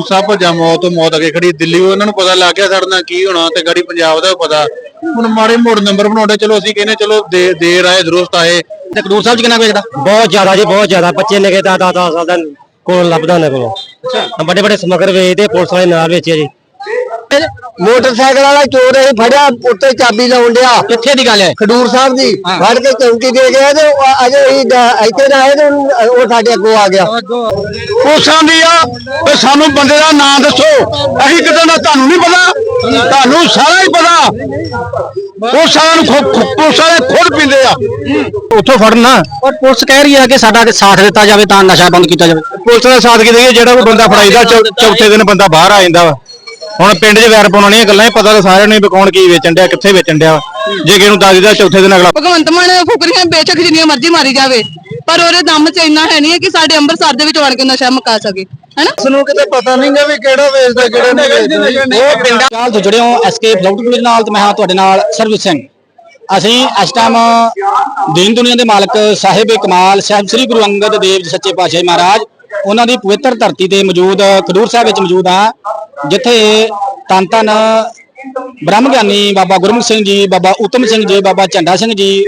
ਮੂਸਾ ਭੱਜਾ ਮੌਤ ਤੋਂ ਮੌਤ ਅਗੇ ਖੜੀ ਦਿੱਲੀ ਉਹਨਾਂ ਨੂੰ ਪਤਾ ਲੱਗ ਗਿਆ ਸਾਡੇ ਕੀ ਹੋਣਾ ਤੇ ਗਾੜੀ ਪੰਜਾਬ ਦਾ ਪਤਾ। ਹੁਣ ਮਾੜੇ ਮੋੜ ਨੰਬਰ ਬਣਾਉਂਦੇ ਚਲੋ ਅਸੀਂ ਕਹਿੰਦੇ ਚਲੋ ਦੇ- ਦੇਰ ਆਏ ਦਰੁਸਤ ਆਏ। ਤੇ ਖਡੂਰ ਸਾਹਿਬ ਚ ਕਿੰਨਾ ਵੇਚਦਾ ਬਹੁਤ ਜ਼ਿਆਦਾ ਜੀ ਬਹੁਤ ਜ਼ਿਆਦਾ। ਬੱਚੇ ਨੇਗੇ ਦਾ ਦਾ ਸਾਲ ਦਾ ਕੋਲ ਲੱਭਦਾ ਨੇ ਕੋਲ। ਵੱਡੇ ਵੱਡੇ ਸਮਗਰ ਵੇਚਦੇ ਪੁਲਿਸ ਵਾਲੇ ਨਾਲ ਵੇਚਿਆ ਜੀ। ਮੋਟਰਸਾਈਕਲ ਵਾਲਾ ਚੋਰ ਇਹ ਫੜਿਆ ਉੱਤੇ ਚਾਬੀ ਲਾਉਣ ਡਿਆ। ਕਿੱਥੇ ਦੀ ਗੱਲ ਹੈ? ਖਡੂਰ ਸਾਹਿਬ ਦੀ। ਫੜ ਕੇ ਚੌਂਕੀ ਦੇ ਗਿਆ ਤੇ ਉਹ ਅਜੇ ਹੀ ਡ- ਇੱਥੇ ਨਾ ਆਏ ਤੇ ਉਹ ਉਹ ਸਾਡੇ ਅੱਗੋਂ ਆ ਗਿਆ। ਪੁਲਿਸਾਂ ਦੀ ਆ ਤੇ ਸਾਨੂੰ ਬੰਦੇ ਦਾ ਨਾਂ ਦੱਸੋ। ਅਸੀਂ ਕਿਤੇ ਦਾ ਤੁਹਾਨੂੰ ਨਹੀਂ ਪਤਾ ਤੁਹਾਨੂੰ ਸਾਰਾ ਹੀ ਪਤਾ। ਸਾਰਿਆਂ ਨੂੰ ਵਾਲੇ ਖੁਦ ਪੀਂਦੇ ਆ। ਉੱਥੋਂ ਫੜਨਾ। ਔਰ ਪੁਲਿਸ ਕਹਿ ਰਹੀ ਹੈ ਕਿ ਸਾਡਾ ਸਾਥ ਦਿੱਤਾ ਜਾਵੇ ਤਾਂ ਨਸ਼ਾ ਬੰਦ ਕੀਤਾ ਜਾਵੇ। ਪੁਲਿਸ ਦਾ ਸਾਥ ਕੀ ਦੇਈਏ? ਜਿਹੜਾ ਕੋਈ ਬੰਦਾ ਫੜਾਈਦਾ ਚੌ- ਚੌਥੇ ਦਿਨ ਬੰਦਾ ਬਾਹਰ ਆ ਜਾਂਦਾ ਵਾ। ਹੁਣ ਪਿੰਡ 'ਚ ਵੈਰ ਪਾਉਣ ਵਾਲੀਆਂ ਗੱਲਾਂ ਇਹ ਪਤਾ ਤਾਂ ਸਾਰਿਆਂ ਨੂੰ ਵੀ ਕੌਣ ਕੀ ਵੇਚਣ ਡਿਆ ਕਿੱਥੇ ਵੇਚਣ ਡਿਆ। ਜੇ ਕਿਸੇ ਨੂੰ ਦੱਸ ਦਿੱਤਾ ਚੌਥੇ ਦਿਨ ਅਗਲਾ ਭਗਵੰਤ ਮਾਨ ਫੁਕਰੀਆਂ ਬੇਚਕ ਜਿੰਨੀਆਂ ਮਰਜ਼ੀ ਮਾਰੀ ਜਾਵੇ ਪਰ ਉਹਦੇ ਦਮ 'ਚ ਇੰਨਾ ਹੈ ਨਹੀਂ ਹੈ ਕਿ ਸਾਡੇ ਅੰਮ੍ਰਿਤਸਰ ਦੇ ਵਿੱਚ ਵੜ ਕੇ ਨਸ਼ਾ ਮੁਕਾ ਸਕੇ ਹੈਨਾ? ਉਸ ਨੂੰ ਕਿਤੇ ਪਤਾ ਨਹੀਂਗਾ ਵੀ ਕਿਹੜਾ ਵੇਚਦਾ ਕਿਹੜਾ ਨਹੀਂ ਵੇਚਦਾ। ਉਹ ਪਿੰਡਾਂ ਨਾਲ ਤੋਂ ਜੁੜੇ ਹੋ ਐਸਕੇ ਬਲੌਗ ਟੀਵੀ ਨਾਲ ਤੇ ਮੈਂ ਹਾਂ ਤੁਹਾਡੇ ਨਾਲ ਸਰਵਿਸ ਸਿੰਘ। ਅਸੀਂ ਇਸ ਟਾਈਮ ਦੀਨ ਦੁਨੀਆ ਦੇ ਮਾਲਕ ਸਾਹਿਬ ਕਮਾਲ ਸਾਹਿਬ ਸ੍ਰੀ ਗੁਰੂ ਅੰਗਦ ਦੇਵ ਜੀ ਸੱਚੇ ਪਾਤਸ਼ਾਹ ਮਹਾਰਾਜ ਉਹਨਾਂ ਦੀ ਪਵਿੱਤਰ ਧਰਤੀ ਤੇ ਮੌਜੂਦ, ਖਡੂਰ ਸਾਹਿਬ ਵਿੱਚ ਮੌਜੂਦ ਆ, ਜਿੱਥੇ ਤਨ ਤਨ ਬ੍ਰਹਮ ਗਿਆਨੀ ਬਾਬਾ ਗੁਰਮੁਖ ਸਿੰਘ ਜੀ, ਬਾਬਾ ਉਤਮ ਸਿੰਘ ਜੀ, ਬਾਬਾ ਝੰਡਾ ਸਿੰਘ ਜੀ,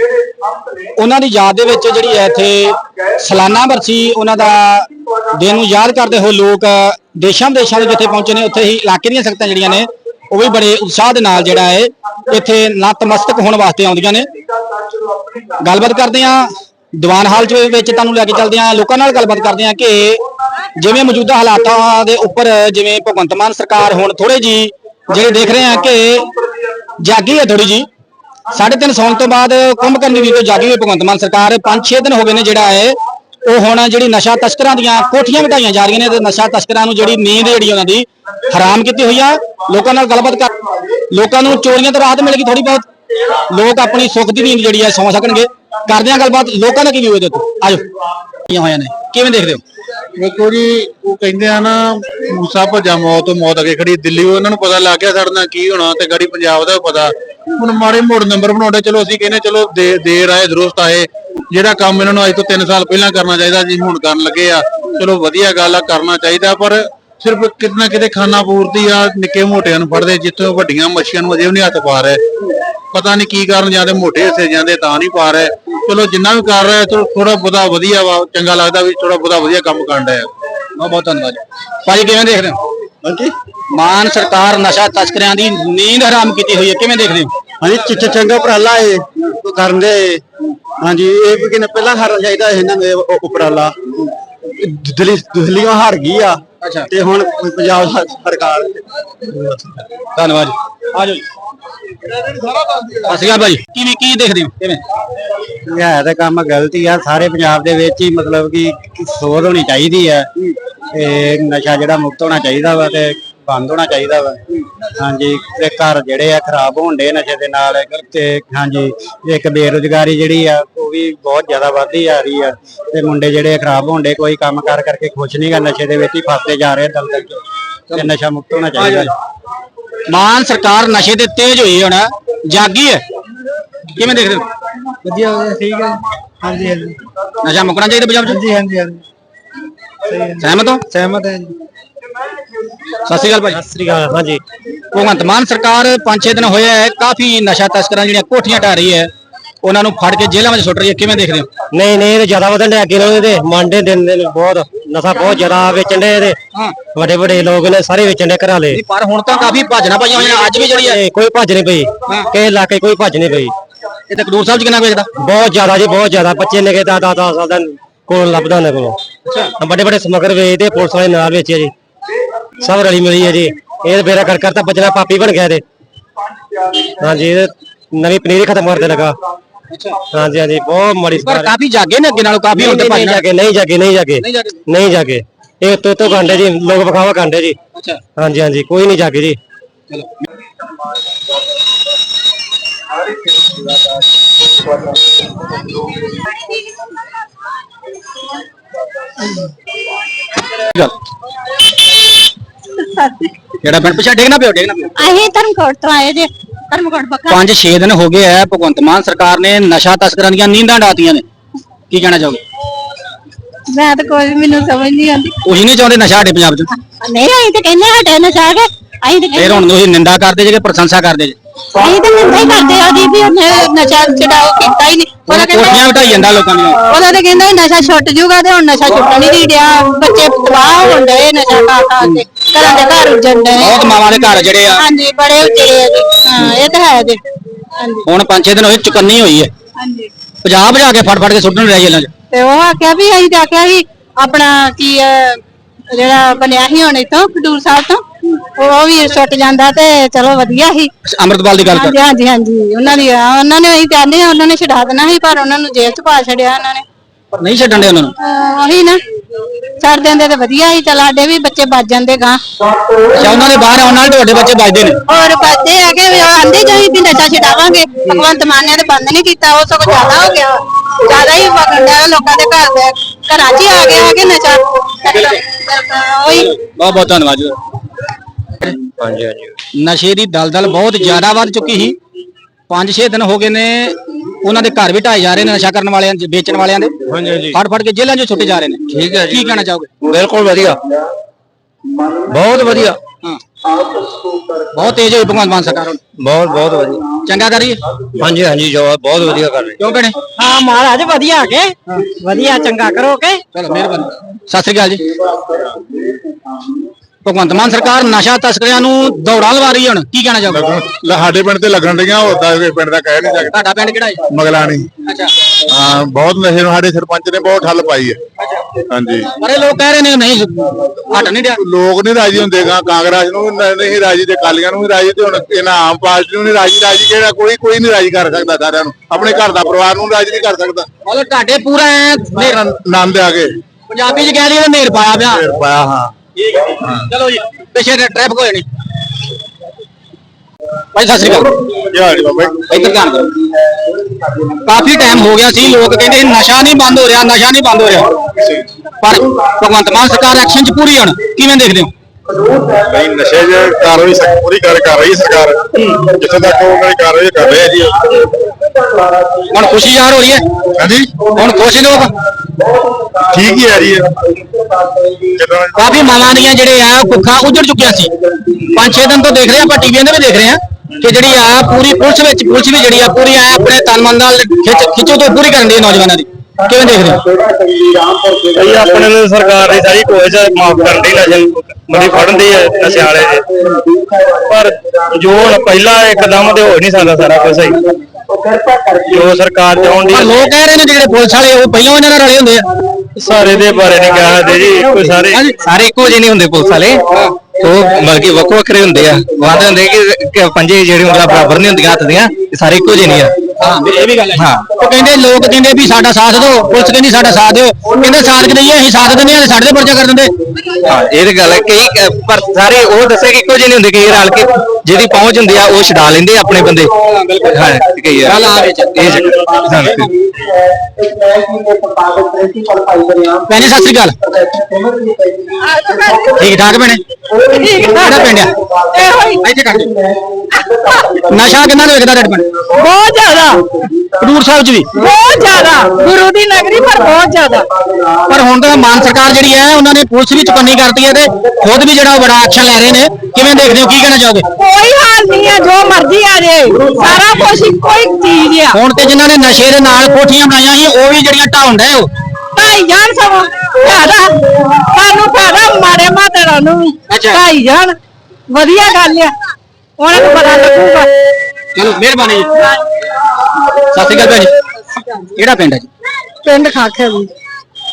ਉਹਨਾਂ ਦੀ ਯਾਦ ਦੇ ਵਿੱਚ ਜਿਹੜੀ ਹੈ ਇੱਥੇ ਸਾਲਾਨਾ ਵਰਸੀ ਉਹਨਾਂ ਦਾ ਦਿਨ ਨੂੰ ਯਾਦ ਕਰਦੇ ਹੋਏ ਲੋਕ ਦੇਸ਼ਾਂ ਵਿਦੇਸ਼ਾਂ ਦੇ ਜਿੱਥੇ ਪਹੁੰਚੇ ਨੇ, ਉੱਥੇ ਹੀ ਇਲਾਕੇ ਦੀਆਂ ਸੰਗਤਾਂ ਜਿਹੜੀਆਂ ਨੇ, ਉਹ ਵੀ ਬੜੇ ਉਤਸ਼ਾਹ ਦੇ ਨਾਲ ਜਿਹੜਾ ਹੈ, ਇੱਥੇ ਨਤਮਸਤਕ ਹੋਣ ਵਾਸਤੇ ਆਉਂਦੀਆਂ ਨੇ। ਗੱਲਬਾਤ ਕਰਦੇ ਆ ਦੀਵਾਨ ਹਾਲ ਚ ਵਿੱਚ ਤੁਹਾਨੂੰ ਲੈ ਕੇ ਚੱਲਦੇ ਆ ਲੋਕਾਂ ਨਾਲ ਗੱਲਬਾਤ ਕਰਦੇ ਆ ਕਿ ਜਿਵੇਂ ਮੌਜੂਦਾ ਹਾਲਾਤਾਂ ਦੇ ਉੱਪਰ ਜਿਵੇਂ ਭਗਵੰਤ ਮਾਨ ਸਰਕਾਰ ਹੁਣ ਥੋੜੇ ਜੀ ਜਿਹੜੇ ਦੇਖ ਰਹੇ ਆ ਕਿ ਜਾਗੀ ਹੈ ਥੋੜੀ ਜੀ ਸਾਢੇ ਤਿੰਨ ਸੌਣ ਤੋਂ ਬਾਅਦ ਕੁੰਭ ਕਰਨੀ ਦੀ ਤੋਂ ਜਾਗੀ ਹੋਈ ਭਗਵੰਤ ਮਾਨ ਸਰਕਾਰ 5-6 ਦਿਨ ਹੋ ਗਏ ਨੇ ਜਿਹੜਾ ਹੈ, ਉਹ ਹੁਣ ਜਿਹੜੀ ਨਸ਼ਾ ਤਸਕਰਾਂ ਦੀਆਂ ਕੋਠੀਆਂ ਵਧਾਈਆਂ ਜਾ ਰਹੀਆਂ ਨੇ ਤੇ ਨਸ਼ਾ ਤਸਕਰਾਂ ਨੂੰ ਜਿਹੜੀ ਨੀਂਦ ਜਿਹੜੀ ਉਹਨਾਂ ਦੀ ਹਰਾਮ ਕੀਤੀ ਹੋਈ ਆ। ਲੋਕਾਂ ਨਾਲ ਗੱਲਬਾਤ ਕਰ, ਲੋਕਾਂ ਨੂੰ ਚੋਰੀਆਂ ਤੋਂ ਰਾਹਤ ਮਿਲੇਗੀ ਥੋੜੀ ਬਹੁਤ, ਲੋਕ ਆਪਣੀ ਸੁੱਖ ਦੀ ਨੀਂਦ ਜਿਹੜੀ ਹੈ ਸੌਂ ਸਕਣਗੇ। ਕਰਦੇ ਆ ਗੱਲਬਾਤ। ਲੋਕਾਂ ਦਾ ਕੀ ਵਿਊ ਇਹਦੇ ਉੱਤੇ? ਆਜੋ। ਕੀ ਹੋਇਆ ਨੇ? ਕਿਵੇਂ ਦੇਖਦੇ ਹੋ? ਵੇਖੋ ਜੀ, ਉਹ ਕਹਿੰਦੇ ਆ ਨਾ, ਮੂਸਾ ਭੱਜਾ ਮੌਤ ਮੌਤ ਅਗੇ ਖੜੀ ਦਿੱਲੀ ਉਹਨਾਂ ਨੂੰ ਪਤਾ ਲੱਗ ਗਿਆ ਸਾਡੇ ਨਾਲ ਕੀ ਹੋਣਾ ਤੇ ਗਾੜੀ ਪੰਜਾਬ ਦਾ ਪਤਾ। ਹੁਣ ਮਾੜੇ ਮੋੜ ਨੰਬਰ ਬਣਾਉਂਦੇ, ਚਲੋ ਅਸੀਂ ਕਹਿੰਦੇ, ਚਲੋ ਦੇ- ਦੇਰ ਆਏ, ਦਰੁਸਤ ਆਏ। ਜਿਹੜਾ ਕੰਮ ਇਹਨਾਂ ਨੂੰ ਅੱਜ ਤੋਂ 3 ਸਾਲ ਪਹਿਲਾਂ ਕਰਨਾ ਚਾਹੀਦਾ ਜੀ ਹੁਣ ਕਰਨ ਲੱਗੇ ਆ। ਚਲੋ ਵਧੀਆ ਗੱਲ ਆ, ਕਰਨਾ ਚਾਹੀਦਾ, ਪਰ ਸਿਰਫ ਕਿਤਨਾ ਕਿਤੇ ਖਾਨਾ ਪੂਰਤੀ ਆ ਨਿੱਕੇ ਮੋਟਿਆਂ ਨੂੰ ਫੜਦੇ ਜਿੱਥੋਂ ਵੱਡੀਆਂ ਮੱਛੀਆਂ ਨੂੰ ਅਜੇ ਵੀ ਨਹੀਂ ਹੱਥ ਪਾ ਰਹੇ। ਪਤਾ ਨਹੀਂ ਕੀ ਕਾਰਨ ਜਾਂਦੇ ਮੋਟੇ ਹਿੱਸੇ ਜਾਂਦੇ ਤਾਂ ਨਹੀਂ ਪਾ ਰਹੇ। ਚਲੋ ਜਿੰਨਾ ਵੀ ਕਰ ਰਹੇ ਚਲੋ ਥੋੜਾ ਬਹੁਤਾ ਵਧੀਆ ਵਾ ਚੰਗਾ ਲੱਗਦਾ ਵੀ ਥੋੜਾ ਬਹੁਤਾ ਵਧੀਆ ਕੰਮ ਕਰਨ ਡਿਆ ਬਹੁਤ ਬਹੁਤ ਧੰਨਵਾਦ। ਭਾਜੀ ਕਿਵੇਂ ਦੇਖਦੇ ਹੋ? ਹਾਂਜੀ। ਮਾਨ ਸਰਕਾਰ ਨਸ਼ਾ ਤਸਕਰਾਂ ਦੀ ਨੀਂਦ ਹਰਾਮ ਕੀਤੀ ਹੋਈ ਹੈ ਕਿਵੇਂ ਦੇਖਦੇ ਹੋ? ਹਾਂਜੀ ਚਿੱਚ ਚੰਗਾ ਉਪਰਾਲਾ ਏ ਕਰਨ ਦੇ ਹਾਂਜੀ ਇਹ ਵੀ ਕਿਨੇ ਪਹਿਲਾਂ ਕਰਨਾ ਚਾਹੀਦਾ ਇਹਨਾਂ ਦੇ ਉਪਰਾਲਾ। ਦਿੱਲੀ ਦਿੱਲੀੋਂ ਹਾਰ ਗਈ ਆ। ਅੱਛਾ। ਤੇ ਹੁਣ ਪੰਜਾਬ ਸਰ- ਸਰਕਾਰ ਧੰਨਵਾਦ ਆ ਜਾਓ ਜੀ। ਸਤਿ ਸ਼੍ਰੀ ਅਕਾਲ ਭਾਈ ਕਿਵੇਂ ਕੀ ਦੇਖਦੇ ਹੋ? ਕਿਵੇਂ? ਇਹ ਹੈ ਤਾਂ ਕੰਮ ਗਲਤੀ ਆ। ਸਾਰੇ ਪੰਜਾਬ ਦੇ ਵਿੱਚ ਹੀ ਮਤਲਬ ਕਿ ਸੋਧ ਹੋਣੀ ਚਾਹੀਦੀ ਆ ਤੇ ਨਸ਼ਾ ਜਿਹੜਾ ਮੁਕਤ ਹੋਣਾ ਚਾਹੀਦਾ ਵਾ ਤੇ ਬੰਦ ਹੋਣਾ ਚਾਹੀਦਾ ਵਾ। ਹਾਂਜੀ ਤੇ ਘਰ ਜਿਹੜੇ ਆ ਖਰਾਬ ਹੋਣ ਦੇ ਨਸ਼ੇ ਦੇ ਨਾਲ। ਤੇ ਹਾਂਜੀ ਇੱਕ ਬੇਰੁਜ਼ਗਾਰੀ ਜਿਹੜੀ ਆ ਉਹ ਵੀ ਬਹੁਤ ਜ਼ਿਆਦਾ ਵੱਧਦੀ ਆ ਰਹੀ ਆ। ਤੇ ਮੁੰਡੇ ਜਿਹੜੇ ਖਰਾਬ ਹੋਣ ਦੇ ਕੋਈ ਕੰਮ ਕਾਰ ਕਰਕੇ ਖੁਸ਼ ਨਹੀਂਗਾ ਨਸ਼ੇ ਦੇ ਵਿੱਚ ਹੀ ਫਸਦੇ ਜਾ ਰਹੇ ਦਲਦਲ ਚ। ਤੇ ਨਸ਼ਾ ਮੁਕਤ ਹੋਣਾ ਚਾਹੀਦਾ। ਮਾਨ ਸਰਕਾਰ ਨਸ਼ੇ ਤੇ ਤੇਜ਼ ਹੋਈ ਹੁਣ ਜਾਗੀ ਹੈ ਕਿਵੇਂ ਦੇਖਦੇ ਹੋ? ਵਧੀਆ ਵਧੀਆ ਠੀਕ ਹੈ ਹਾਂਜੀ ਹਾਂਜੀ। ਨਸ਼ਾ ਮੁਕਣਾ ਚਾਹੀਦਾ ਪੰਜਾਬ 'ਚ? ਹਾਂਜੀ ਹਾਂਜੀ ਹਾਂਜੀ। ਸਹਿਮਤ ਹੋ? ਸਹਿਮਤ ਹੈ ਜੀ। ਸਤਿ ਸ਼੍ਰੀ ਅਕਾਲ ਭਾਈ। ਸਤਿ ਸ੍ਰੀ ਅਕਾਲ ਹਾਂਜੀ। ਭਗਵੰਤ ਮਾਨ ਸਰਕਾਰ 5-6 ਦਿਨ ਹੋਇਆ ਹੈ ਕਾਫੀ ਨਸ਼ਾ ਤਸਕਰਾਂ ਜਿਹੜੀਆਂ ਕੋਠੀਆਂ ਢਾ ਰਹੀ ਹੈ ਉਹਨਾਂ ਨੂੰ ਫੜ ਕੇ ਜੇਲ੍ਹਾਂ ਵਿੱਚ ਸੁੱਟ ਰਹੀ ਹੈ ਕਿਵੇਂ ਦੇਖਦੇ ਹੋ? ਨਹੀਂ ਨਹੀਂ ਇਹ ਤਾਂ ਜ਼ਿਆਦਾ ਵਧਣ ਡਿਆ ਅੱਗੇ ਨਾਲੋਂ ਇਹਦੇ ਮੰਡੇ ਦਿਨ ਦਿਨ ਬਹੁਤ ਨਸ਼ਾ ਬਹੁਤ ਜ਼ਿਆਦਾ ਵੇਚਣ ਦੇ ਇਹਦੇ। ਵੱਡੇ ਵੱਡੇ ਲੋਕ ਨੇ ਸਾਰੇ ਵੇਚਣ ਦੇ ਘਰਾਂ ਵਾਲੇ। ਪਰ ਹੁਣ ਤਾਂ ਕਾਫੀ ਭੱਜਣਾ ਪਾਈਆਂ ਹੋਈਆਂ ਅੱਜ ਵੀ ਜਿਹੜੀ ਹੈ। ਕੋਈ ਭੱਜ ਨਹੀਂ ਪਈ। ਕਿਸੇ ਇਲਾਕੇ ਕੋਈ ਭੱਜ ਨਹੀਂ ਪਈ। ਇਹ ਤਾਂ ਖਡੂਰ ਸਾਹਿਬ 'ਚ ਕਿੰਨਾ ਵੇਚਦਾ? ਬਹੁਤ ਜ਼ਿਆਦਾ ਜੀ ਬਹੁਤ ਜ਼ਿਆਦਾ। ਬੱਚੇ ਨੇਗੇ ਦਾ ਦਾ ਸਾਲ ਦਾ ਕੋਲ ਲੱਭਦਾ ਨੇ ਕੋਲ। ਵੱਡੇ ਵੱਡੇ ਸਮਗਰ ਵੇਚਦੇ ਪੁਲਿਸ ਵਾਲੇ ਨਾਲ ਵੇਚਿਆ ਜੀ। ਸਭ ਰਲੀ ਮਿਲੀ ਹੈ ਜੀ। ਇਹ ਬੇਰਾ ਕਰ ਕਰ ਤਾਂ ਬਚਣਾ ਪਾਪੀ ਬਣ ਗਿਆ ਇਹਦੇ। ਹਾਂਜੀ ਇਹ ਨਵੀਂ ਪਨੀਰ ਖਤਮ ਕਰਦੇ ਲਗਾ। ਹਾਂਜੀ ਹਾਂਜੀ ਬਹੁਤ ਮਾੜੀ ਪਰ। ਕਾਫੀ ਜਾਗੇ ਨੇ ਅੱਗੇ ਨਾਲੋਂ ਕਾਫੀ ਤੇ ਨਹੀਂ ਭੱਜਣਾ ਜਾਗੇ ਨਹੀਂ ਜਾਗੇ ਨਹੀਂ ਜਾਗੇ। ਨਹੀਂ ਜਾਗੇ। ਨਹੀਂ ਜਾਗੇ। ਇਹ ਤੋ ਤੋ ਗਾਂਡੇ ਜੀ ਲੋਕ ਵਿਖਾਵਾ ਗਾਂਡੇ ਜੀ। ਅੱਛਾ। ਹਾਂਜੀ ਹਾਂਜੀ ਕੋਈ ਨਹੀਂ ਜਾਗੇ ਜੀ। ਚਲੋ। ਜਿਹੜਾ ਪਿੰਡ? ਪਿਛਾ ਡੇਗਣਾ ਪਿਓ ਡੇਗਣਾ ਪਿਓ। ਅਸੀਂ ਧਰਮਕੋਟ ਤੋਂ ਆਏ ਜੇ ਧਰਮਕੋਟ ਪੱਕਾ। 5-6 ਦਿਨ ਹੋ ਗਏ ਹੈ ਭਗਵੰਤ ਮਾਨ ਸਰਕਾਰ ਨੇ ਨਸ਼ਾ ਤਸਕਰਾਂ ਦੀਆਂ ਨੀਂਦਾਂ ਡਾਤੀਆਂ ਨੇ। ਕੀ ਕਹਿਣਾ ਚਾਹੋਗੇ? ਮੈਂ ਤਾਂ ਕੋਈ ਮੈਨੂੰ ਸਮਝ ਨਹੀਂ ਆਉਂਦੀ। ਤੁਸੀਂ ਨਹੀਂ ਚਾਹੁੰਦੇ ਨਸ਼ਾ ਸਾਡੇ ਪੰਜਾਬ 'ਚ? ਨਹੀਂ ਅਸੀਂ ਤਾਂ ਕਹਿੰਦੇ ਹਟੇ ਨਸ਼ਾ ਕੇ ਅਸੀਂ ਤਾਂ ਫਿਰ ਕਹਿੰਦੇ ਹੁਣ ਤੁਸੀਂ ਨਿੰਦਾ ਕਰਦੇ ਜੇ ਕਿ ਪ੍ਰਸ਼ੰਸਾ ਕਰਦੇ ਜੇ? ਅਸੀਂ ਤਾਂ ਨਿੰਦਾ ਹੀ ਕਰਦੇ ਆ ਉਹਦੀ ਵੀ ਉਹਨੇ ਨਸ਼ਾ ਛਡਾਓ ਕੀਤਾ ਹੀ ਨਹੀਂ। ਉਹਦਾ ਕਹਿੰਦਾ ਕੋਠੀਆਂ ਉਠਾਈ ਜਾਂਦਾ ਲੋਕਾਂ ਦੀਆਂ। ਉਹਦਾ ਤਾਂ ਕਹਿੰਦਾ ਸੀ ਨਸ਼ਾ ਛੁੱਟ ਜੂਗਾ ਤੇ ਹੁਣ ਨਸ਼ਾ ਛੁੱਟਣ ਹੀ ਨਹੀਂ ਡਿਆ। ਬੱਚੇ ਤਬਾਹ ਡਏ ਨਸ਼ਾ ਖਾ ਖਾ ਕੇ। ਘਰਾਂ ਦੇ ਘਰ ਉੱਜਣ ਡਏ ਬਹੁਤ ਮਾਵਾਂ ਦੇ ਘਰ ਜਿਹੜੇ ਆ। ਹਾਂਜੀ ਬੜੇ ਉੱਜੜੇ ਆ ਜੀ। ਹਾਂ ਇਹ ਤਾਂ ਹੈ ਜੀ। ਹਾਂਜੀ। ਹੁਣ 5-6 ਦਿਨ ਹੋਏ ਚੁਕੰਨੀ ਹੋਈ ਹੈ। ਹਾਂਜੀ। ਪੰਜਾਬ ਜਾ ਕੇ ਫੜ ਫੜ ਕੇ ਸੁੱਟਣ ਰਿਹਾ ਜੇਲਾਂ 'ਚ ਤੇ ਉਹ ਆਖਿਆ ਵੀ ਅਸੀਂ ਤਾਂ ਆਖਿਆ ਸੀ ਆਪਣਾ ਕੀ ਅਹ, ਜਿਹੜਾ ਬਣਿਆ ਸੀ ਹੁਣ ਇਥੋਂ ਖਡੂਰ ਸਾਹਿਬ ਤੋਂ ਉਹ ਵੀ ਛੁੱਟ ਜਾਂਦਾ ਤੇ ਚਲੋ ਵਧੀਆ ਸੀ। ਅੰਮ੍ਰਿਤਪਾਲ ਦੀ ਗੱਲ ਕਰ। ਹਾਂਜੀ ਹਾਂਜੀ ਹਾਂਜੀ। ਉਹਨਾਂ ਦੀ ਉਹਨਾਂ ਨੇ ਅਸੀਂ ਚਾਹੁੰਦੇ ਹਾਂ ਉਹਨਾਂ ਨੇ ਛਡਾ ਦੇਣਾ ਸੀ ਪਰ ਉਹਨਾਂ ਨੂੰ ਜੇਲ੍ਹ ਚ ਪਾ ਛੜਿਆ ਉਹਨਾਂ ਨੇ। ਪਰ ਨਹੀਂ ਛੱਡਣ ਦੇ ਉਹਨਾਂ ਨੂੰ। ਅਹ, ਉਹੀ ਨਾ। ਛੱਡ ਦਿੰਦੇ ਤੇ ਵਧੀਆ ਸੀ ਚਲ ਸਾਡੇ ਵੀ ਬੱਚੇ ਬਚ ਜਾਂਦੇ ਗਾਂ ਅੱਛਾ ਉਹਨਾਂ ਦੇ ਬਾਹਰ ਆਉਣ ਨਾਲ ਤੁਹਾਡੇ ਬੱਚੇ ਬਚਦੇ ਨੇ? ਔਰ ਬੱਚੇ ਵੀ ਉਹ ਆਂਦੇ ਜਾਈ ਵੀ ਨਸ਼ਾ ਛਡਾਵਾਂਗੇ। ਭਗਵੰਤ ਮਾਨ ਨੇ ਤੇ ਬੰਦ ਨਹੀਂ ਕੀਤਾ ਉਹ ਸਗੋਂ ਜ਼ਿਆਦਾ ਹੋ ਗਿਆ। ਜ਼ਿਆਦਾ ਹੀ ਵਗਣ ਡਿਆ ਲੋਕਾਂ ਦੇ ਘਰ ਦੇ। ਘਰਾਂ 'ਚ ਹੀ ਆ ਗਿਆ ਹੈਗੇ ਨਸ਼ਾ। ਉਹੀ। ਬਹੁਤ ਬਹੁਤ ਧੰਨਵਾਦ ਜੀ। ਹਾਂਜੀ ਹਾਂਜੀ। ਨਸ਼ੇ ਦੀ ਦਲਦਲ ਬਹੁਤ ਜ਼ਿਆਦਾ ਵੱਧ ਚੁੱਕੀ ਸੀ। 5-6 ਦਿਨ ਹੋ ਗਏ ਨੇ ਉਹਨਾਂ ਦੇ ਘਰ ਵੀ ਢਾਏ ਜਾ ਰਹੇ ਨੇ ਨਸ਼ਾ ਕਰਨ ਵਾਲਿਆਂ ਦੇ ਵੇਚਣ ਵਾਲਿਆਂ ਦੇ। ਹਾਂਜੀ ਹਾਂਜੀ। ਫੜ ਫੜ ਕੇ ਜੇਲ੍ਹਾਂ 'ਚੋਂ ਛੁੱਟੇ ਜਾ ਰਹੇ ਨੇ। ਠੀਕ ਹੈ ਜੀ। ਕੀ ਕਹਿਣਾ ਚਾਹੋਗੇ? ਬਿਲਕੁਲ ਵਧੀਆ। ਬਹੁਤ ਵਧੀਆ। ਹਾਂ। ਬਹੁਤ ਤੇਜ਼ ਹੋਈ ਭਗਵੰਤ ਮਾਨ ਸਰਕਾਰ ਹੁਣ। ਬਹੁਤ ਬਹੁਤ ਵਧੀਆ। ਚੰਗਾ ਕਰੀਏ ਹਾਂਜੀ ਹਾਂਜੀ ਜਵਾਬ ਬਹੁਤ ਵਧੀਆ ਕਰ ਰਹੇ। ਕਿਉਂ ਭੈਣੇ? ਹਾਂ ਮਹਾਰਾਜ ਵਧੀਆ ਕੇ। ਵਧੀਆ ਚੰਗਾ ਕਰੋਗੇ ਚਲੋ ਮਿਹਰਬਾਨੀ। ਸਤਿ ਸ੍ਰੀ ਅਕਾਲ ਜੀ। ਭਗਵੰਤ ਮਾਨ ਸਰਕਾਰ ਨਸ਼ਾ ਤਸਕਰਾਂ ਨੂੰ ਦੌੜਾਂ ਲਵਾ ਰਹੀ ਹੈ ਹੁਣ ਕੀ ਕਹਿਣਾ ਚਾਹੋਗੇ? ਲੈ ਸਾਡੇ ਪਿੰਡ ਤੇ ਲੱਗਣ ਡੀਆਂ ਹੁੰਦਾ ਇਹ ਪਿੰਡ ਦਾ ਕਹਿ ਨਹੀਂ ਸਕਦਾ। ਤੁਹਾਡਾ ਪਿੰਡ ਕਿਹੜਾ ਹੈ? ਮਗਲਾਣੀ। ਅੱਛਾ। ਹਾਂ ਬਹੁਤ ਨਸ਼ੇ ਨੂੰ ਸਾਡੇ ਸਰਪੰਚ ਨੇ ਬਹੁਤ ਠੱਲ ਪਾਈ ਹੈ। ਹਾਂਜੀ। ਪਰ ਇਹ ਲੋਕ ਕਹਿ ਰਹੇ ਨੇ ਨਹੀਂ ਹਟ ਨਹੀਂ ਰਿਹਾ। ਲੋਕ ਨਹੀਂ ਰਾਜੀ ਹੁੰਦੇ ਗਾ ਕਾਂਗਰਸ ਨੂੰ ਵੀ ਨ- ਨਹੀਂ ਰਾਜੀ ਤੇ ਕਾਲੀਆਂ ਨੂੰ ਵੀ ਰਾਜੀ ਤੇ ਹੁਣ ਇਹਨਾਂ ਆਮ ਪਾਰਟੀ ਨੂੰ ਨਹੀਂ ਰਾਜੀ। ਰਾਜੀ ਕਿਹੜਾ? ਕੋਈ ਕੋਈ ਨਹੀਂ ਰਾਜੀ ਕਰ ਸਕਦਾ ਸਾਰਿਆਂ ਨੂੰ। ਆਪਣੇ ਘਰ ਦਾ ਪਰਿਵਾਰ ਨੂੰ ਰਾਜੀ ਨਹੀਂ ਕਰ ਸਕਦਾ। ਮਤਲਬ ਤੁਹਾਡੇ ਪੂਰਾ ਐਂ ਨੇਰ- ਆਨੰਦ ਆ ਕੇ ਪੰਜਾਬੀ ਚ ਕਹਿ ਲਈਏ ਨੇਰ ਪਾਇਆ ਪਿਆ। ਫੇਰ ਪਾਇਆ ਹੈ। ਚਲੋ ਜੀ, ਪਿੱਛੇ ਟ੍ਰੈਫਿਕ ਹੋਏ ਨਹੀਂ ਭਾਈ, ਸਤਿ ਸ੍ਰੀ ਅਕਾਲ। ਜਹਾਜ਼ ਬਾਬਾ ਇੱਧਰ ਧਿਆਨ ਕਰੋ ਕਾਫੀ ਟਾਈਮ ਹੋ ਗਿਆ ਸੀ, ਲੋਕ ਕਹਿੰਦੇ ਨਸ਼ਾ ਨਹੀਂ ਬੰਦ ਹੋ ਰਿਹਾ, ਨਸ਼ਾ ਨਹੀਂ ਬੰਦ ਹੋ ਰਿਹਾ। ਪਰ ਭਗਵੰਤ ਮਾਨ ਸਰਕਾਰ ਐਕਸ਼ਨ ਚ ਪੂਰੀ ਹੁਣ, ਕਿਵੇਂ ਦੇਖਦੇ ਹੋ? ਨਹੀਂ, ਨਸ਼ੇ ਦੇ ਕਾਰਵਾਈ ਸਖਤ ਪੂਰੀ ਕਰ ਕਰ ਰਹੀ ਸਰਕਾਰ। ਜਿੱਥੇ ਤੱਕ ਉਹ ਕਾਰਵਾਈ ਕਰ ਰਹੇ ਆ ਜੀ। ਹੁਣ ਖੁਸ਼ੀ ਯਾਰ ਹੋ ਰਹੀ ਹੈ? ਹਾਂਜੀ। ਹੁਣ ਖੁਸ਼ ਲੋਕ? ਠੀਕ ਹੀ ਆ ਰਹੀ ਹੈ। ਕਾਫੀ ਮਾਵਾਂ ਦੀਆਂ ਜਿਹੜੇ ਆ ਭੁੱਖਾਂ ਉਜੜ ਚੁੱਕੀਆਂ ਸੀ। ਪੰਜ ਛੇ ਦਿਨ ਤੋਂ ਦੇਖ ਰਹੇ ਆਪਾਂ ਟੀਵੀਆਂ ਤੇ ਵੀ ਦੇਖ ਰਹੇ ਆ ਕਿ ਜਿਹੜੀ ਆ ਪੂਰੀ ਪੁਲਿਸ ਵਿੱਚ ਪੁਲਿਸ ਵੀ ਜਿਹੜੀ ਆ ਪੂਰੀ ਆ ਆਪਣੇ ਤਨ ਮਨ ਨਾਲ ਖਿੱਚ ਖਿੱਚੋ ਤੋਂ ਪੂਰੀ ਕਰਨ ਦੀ ਨੌਜਵਾਨਾਂ ਦੀ। ਕਿਵੇਂ ਦੇਖਦੇ ਹੋ? ਇਹ ਆਪਣੇ ਨੂੰ ਸਰਕਾਰ ਦੀ ਸਾਰੀ ਕੋਸ਼ਿਸ਼ ਮਾਫ ਕਰਨ ਦੀ ਨਸ਼ੇ ਬੜੀ ਫੜਨ ਦੀ ਹੈ ਨਸ਼ੇ ਵਾਲੇ ਦੀ। ਪਰ ਜੋ ਪਹਿਲਾਂ ਇੱਕਦਮ ਤੇ ਹੋ ਨਹੀਂ ਸਕਦਾ ਸਾਰਾ ਕੁਝ ਸਹੀ। ਜੋ ਸਰਕਾਰ ਚਾਹੁੰਦੀ ਪਰ ਲੋਕ ਕਹਿ ਰਹੇ ਨੇ ਜਿਹੜੇ ਪੁਲਿਸ ਵਾਲੇ ਉਹ ਪਹਿਲਾਂ ਇਹਨਾਂ ਨਾਲ ਰਲੇ ਹੁੰਦੇ ਆ। ਸਾਰੇ ਦੇ ਬਾਰੇ ਨਹੀਂ ਕਹਿ ਸਕਦੇ ਜੀ ਕੋਈ ਸਾਰੇ। ਸਾਰੇ ਇੱਕੋ ਜਿਹੇ ਨਹੀਂ ਹੁੰਦੇ ਪੁਲਿਸ ਵਾਲੇ। ਉਹ ਬਲਕਿ ਵੱਖੋ ਵੱਖਰੇ ਹੁੰਦੇ ਆ। ਵਾਦੇ ਹੁੰਦੇ ਕਿ- ਕਿ ਪੰਜੇ ਜਿਹੜੇ ਉਂਗਲਾਂ ਬਰਾਬਰ ਨਹੀਂ ਹੁੰਦੀਆਂ ਹੱਥ ਦੀਆਂ ਇਹ ਸਾਰੇ ਇੱਕੋ ਜਿਹੇ ਨਹੀਂ ਆ। ਹਾਂ ਇਹ ਵੀ ਗੱਲ ਹੈ ਹਾਂ। ਉਹ ਕਹਿੰਦੇ ਲੋਕ ਕਹਿੰਦੇ ਵੀ ਸਾਡਾ ਸਾਥ ਦਿਓ ਪੁਲਿਸ ਕਹਿੰਦੀ ਸਾਡਾ ਸਾਥ ਦਿਓ। ਕਹਿੰਦੇ ਸਾਥ ਕਿ ਦਈਏ ਅਸੀਂ ਸਾਥ ਦਿੰਦੇ ਆ ਤੇ ਸਾਡੇ ਤੇ ਪਰਚਾ ਕਰ ਦਿੰਦੇ। ਹਾਂ ਇਹ ਤੇ ਗੱਲ ਹੈ। ਕਈ ਕ- ਪਰ ਸਾਰੇ ਉਹ ਦੱਸੇ ਕਿ ਇੱਕੋ ਜਿਹੇ ਨਹੀਂ ਹੁੰਦੇ ਕਈ ਰਲ ਕੇ ਜਿਹਦੀ ਪਹੁੰਚ ਹੁੰਦੀ ਆ ਉਹ ਛਡਾ ਲੈਂਦੇ ਆ ਆਪਣੇ ਬੰਦੇ। ਹਾਂ ਕਈ ਗੱਲ ਆ ਵਿੱਚ। ਇਹ ਚੱਕਰ ਹਾਂ। ਭੈਣੇ ਸਤਿ ਸ੍ਰੀ ਅਕਾਲ। ਠੀਕ ਠਾਕ ਭੈਣੇ? ਠੀਕ ਕਿਹੜਾ ਪਿੰਡ ਆ? ਇੱਥੇ ਕਰ ਨਸ਼ਾ ਕਿੰਨਾ ਕੁ ਵਿਕਦਾ ਤੁਹਾਡੇ ਪਿੰਡ ਬਹੁਤ ਜ਼ਿਆਦਾ। ਖਡੂਰ ਸਾਹਿਬ ਚ ਵੀ? ਬਹੁਤ ਜ਼ਿਆਦਾ। ਗੁਰੂ ਦੀ ਨਗਰੀ ਪਰ ਬਹੁਤ ਜ਼ਿਆਦਾ। ਪਰ ਹੁਣ ਤਾਂ ਮਾਨ ਸਰਕਾਰ ਜਿਹੜੀ ਹੈ ਉਹਨਾਂ ਨੇ ਪੁਲਿਸ ਵੀ ਚੁਕੰਨੀ ਕਰਤੀ ਹੈ ਤੇ ਖੁਦ ਵੀ ਜਿਹੜਾ ਉਹ ਬੜਾ ਐਕਸ਼ਨ ਲੈ ਰਹੇ ਨੇ। ਕਿਵੇਂ ਦੇਖਦੇ ਹੋ ਕੀ ਕਹਿਣਾ ਚਾਹੋਗੇ? ਕੋਈ ਹਾਲ ਨਹੀਂ ਹੈ ਜੋ ਮਰਜ਼ੀ ਆ ਜੇ। ਸਾਰਾ ਕੁਝ ਕੋਈ ਚੀਜ਼ ਆ। ਹੁਣ ਤੇ ਜਿਨ੍ਹਾਂ ਨੇ ਨਸ਼ੇ ਦੇ ਨਾਲ ਕੋਠੀਆਂ ਬਣਾਈਆਂ ਸੀ ਉਹ ਵੀ ਜਿਹੜੀਆਂ ਢਾਉਣ ਡਏ ਹੋ? ਢਾਈ ਜਾਣ ਸਗੋਂ। ਫਾਇਦਾ ਸਾਨੂੰ ਫਾਇਦਾ ਮਾਰੇ ਮਾਤੜਾ ਨੂੰ ਵੀ। ਅੱਛਾ। ਢਾਈ ਜਾਣ। ਵਧੀਆ ਗੱਲ ਆ। ਉਹਨਾਂ ਨੂੰ ਪਤਾ ਲੱਗੂਗਾ। ਚਲੋ ਮਿਹਰਬਾਨੀ ਜੀ। ਸਤਿ ਸ਼੍ਰੀ ਅਕਾਲ ਭੈਣ ਜੀ। ਕਿਹੜਾ ਪਿੰਡ ਹੈ ਜੀ? ਪਿੰਡ ਖਾਖੇ ਵੀ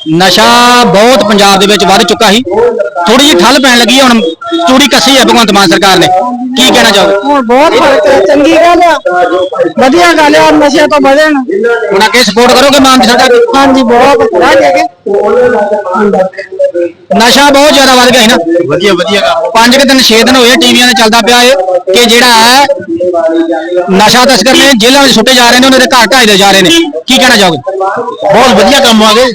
ਨਸ਼ਾ ਬਹੁਤ ਪੰਜਾਬ ਦੇ ਵਿੱਚ ਵੱਧ ਚੁੱਕਾ ਸੀ। ਥੋੜੀ ਜਿਹੀ ਠੱਲ ਪੈਣ ਲੱਗੀ ਹੈ ਹੁਣ ਚੂੜੀ ਕੱਸੀ ਹੈ ਭਗਵੰਤ ਮਾਨ ਸਰਕਾਰ ਨੇ। ਕੀ ਕਹਿਣਾ ਚਾਹੋਗੇ? ਹੁਣ ਬਹੁਤ ਫ਼ਰਕ ਹੈ ਚੰਗੀ ਗੱਲ ਆ। ਵਧੀਆ ਗੱਲ ਆ ਨਸ਼ੇ ਤੋਂ ਬਚਣ ਹੁਣ ਅੱਗੇ ਸਪੋਰਟ ਕਰੋਗੇ ਮਾਨ ਦੀ ਸਰਕਾਰ? ਦੀ? ਹਾਂਜੀ ਬਹੁਤ ਵਧੀਆ ਕੇ ਨਸ਼ਾ ਬਹੁਤ ਜ਼ਿਆਦਾ ਵੱਧ ਗਿਆ ਹੈ ਨਾ। ਵਧੀਆ ਵਧੀਆ ਪੰਜ ਕੁ ਦਿਨ 6 ਦਿਨ ਹੋਏ ਟੀਵੀਆਂ ਤੇ ਚੱਲਦਾ ਪਿਆ ਹੈ ਕਿ ਜਿਹੜਾ ਹੈ ਨਸ਼ਾ ਤਸਕਰ ਨੇ ਜੇਲ੍ਹਾਂ ਵਿੱਚ ਸੁੱਟੇ ਜਾ ਰਹੇ ਨੇ ਉਹਨਾਂ ਦੇ ਘਰ ਢਾਈਦੇ ਜਾ ਰਹੇ ਨੇ। ਕੀ ਕਹਿਣਾ ਚਾਹੋਗੇ? ਬਹੁਤ ਵਧੀਆ ਕੰਮ ਆ ਗਏ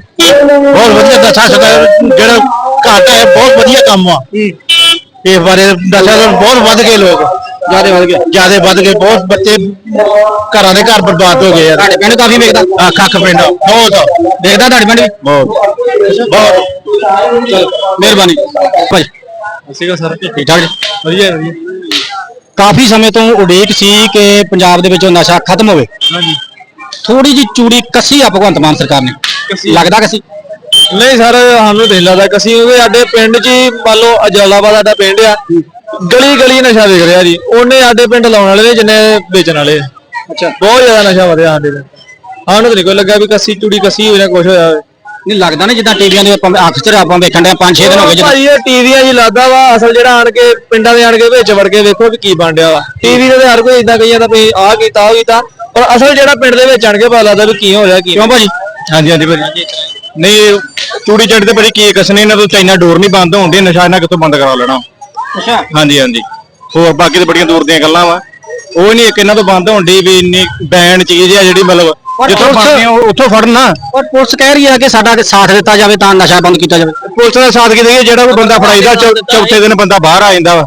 ਬਹੁਤ ਵਧੀਆ ਦੱਸਾ ਸਕਦਾ ਜਿਹੜਾ ਘਾਟਾ ਹੈ ਬਹੁਤ ਵਧੀਆ ਕੰਮ ਆ। ਇਸ ਬਾਰੇ ਦੱਸਿਆ ਤਾਂ ਬਹੁਤ ਵੱਧ ਗਏ ਲੋਕ। ਜ਼ਿਆਦਾ ਵੱਧ ਗਿਆ ਜਿਆਦੇ ਵੱਧ ਗਏ। ਬਹੁਤ ਬੱਚੇ ਘਰਾਂ ਦੇ ਘਰ ਬਰਬਾਦ ਹੋ ਗਏ ਯਾਰ ਤੁਹਾਡੇ ਪਿੰਡ ਕਾਫੀ ਵੇਖਦਾ? ਆ ਕੱਖ ਪਿੰਡ ਬਹੁਤ। ਦੇਖਦਾ ਤੁਹਾਡੇ ਪਿੰਡ ਵੀ? ਬਹੁਤ। ਬਹੁਤ। ਚਲੋ ਮਿਹਰਬਾਨੀ। ਭਾਈ। ਸੀਗਾ ਸਰ ਠੀਕ ਠਾਕ ਜੀ? ਵਧੀਆ ਵਧੀਆ। ਕਾਫੀ ਸਮੇਂ ਤੋਂ ਉਡੀਕ ਸੀ ਕਿ ਪੰਜਾਬ ਦੇ ਵਿੱਚੋਂ ਨਸ਼ਾ ਖਤਮ ਹੋਵੇ। ਹਾਂਜੀ। ਥੋੜੀ ਜੀ ਚੂੜੀ ਕੱਸੀ ਆ ਭਗਵੰਤ ਮਾਨ ਸਰਕਾਰ ਨੇ। ਲੱਗਦਾ ਕੱਸੀ? ਨਹੀਂ ਸਰ ਸਾਨੂੰ ਨਹੀਂ ਲੱਗਦਾ ਕਿ ਅਸੀਂ ਕਿਉਂਕਿ ਸਾਡੇ ਪਿੰਡ 'ਚ ਹੀ ਮੰਨ ਲਓ ਅਜਲਾਬਾਦ ਸਾਡਾ ਪਿੰਡ ਆ। ਗਲੀ ਗਲੀ ਨਸ਼ਾ ਵਿਕ ਰਿਹਾ ਜੀ। ਉਹਨੇ ਸਾਡੇ ਪਿੰਡ ਲਾਉਣ ਵਾਲੇ ਨੇ ਜਿੰਨੇ ਵੇਚਣ ਵਾਲੇ ਆ। ਅੱਛਾ। ਬਹੁਤ ਜ਼ਿਆਦਾ ਨਸ਼ਾ ਵਧਿਆ ਸਾਡੇ ਪਿੰਡ ਸਾਨੂੰ ਤਾਂ ਨਹੀਂ ਕੋਈ ਲੱਗਾ ਵੀ ਕੱਸੀ ਚੂੜੀ ਕੱਸੀ ਨਾ ਕੁਝ ਹੋਇਆ ਹੋਵੇ। ਨਹੀਂ ਲੱਗਦਾ ਨਹੀਂ ਜਿੱਦਾਂ ਟੀਵੀਆਂ ਦੇ ਆਪਾਂ ਅਕਸਰ ਆਪਾਂ ਵੇਖਣ ਦੇ 5-6 ਦਿਨ ਹੋ ਗਏ ਜਦੋਂ ਭਾਈ ਇਹ ਟੀਵੀਆਂ 'ਚ ਲੱਗਦਾ ਵਾ ਅਸਲ ਜਿਹੜਾ ਆਣ ਕੇ ਪਿੰਡਾਂ ਦੇ ਆਣ ਕੇ ਵਿੱਚ ਵੜ ਕੇ ਵੇਖੋ ਵੀ ਕੀ ਬਣ ਰਿਹਾ ਵਾ। ਟੀਵੀ ਤੇ ਤਾਂ ਹਰ ਕੋਈ ਇਦਾਂ ਕਹੀ ਜਾਂਦਾ ਵੀ ਆਹ ਕੀਤਾ ਉਹ ਕੀਤਾ। ਪਰ ਅਸਲ ਜਿਹੜਾ ਪਿੰਡ ਦੇ ਵਿੱਚ ਆਣ ਕੇ ਪਤਾ ਲੱਗਦਾ ਵੀ ਕੀ ਹੋ ਰਿਹਾ ਕੀ ਕਿਉਂ ਭਾਜੀ? ਹਾਂਜੀ ਹਾਂਜੀ ਭਾਜੀ। ਨਹੀਂ ਚੂੜੀ ਚੜੀ ਤੇ ਭਾਜੀ ਕੀ ਕਸਨੇ ਇਹਨਾਂ ਤੋਂ ਚਾਈਨਾ ਡੋਰ ਨਹੀਂ ਬੰਦ ਹੋਣ ਦੀ ਨਸ਼ਾ ਇਹਨਾਂ ਕਿੱਥੋਂ ਬੰਦ ਕਰਾ ਲੈਣਾ। ਅੱਛਾ। ਹਾਂਜੀ ਹਾਂਜੀ। ਹੋਰ ਬਾਕੀ ਤੇ ਬੜੀਆਂ ਦੂਰ ਦੀਆਂ ਗੱਲਾਂ ਵਾ। ਉਹ ਨਹੀਂ ਇੱਕ ਇਹਨਾਂ ਤੋਂ ਬੰਦ ਹੋਣ ਦੀ ਵੀ ਇੰਨੀ ਬੈਨ ਚੀਜ਼ ਆ ਜਿਹੜੀ ਮਤਲਬ ਜਿੱਥੋਂ ਫੜਦੇ ਆ ਉਹ ਉੱਥੋਂ ਫੜਨ। ਪਰ ਪੁਲਿਸ ਕਹਿ ਰਹੀ ਹੈ ਕਿ ਸਾਡਾ ਸਾਥ ਦਿੱਤਾ ਜਾਵੇ ਤਾਂ ਨਸ਼ਾ ਬੰਦ ਕੀਤਾ ਜਾਵੇ। ਪੁਲਿਸ ਦਾ ਸਾਥ ਕਿਤੇ ਜਿਹੜਾ ਕੋਈ ਬੰਦਾ ਫੜਾਈਦਾ ਚੌ- ਚੌਥੇ ਦਿਨ ਬੰਦਾ ਬਾਹਰ ਆ ਜਾਂਦਾ ਵਾ।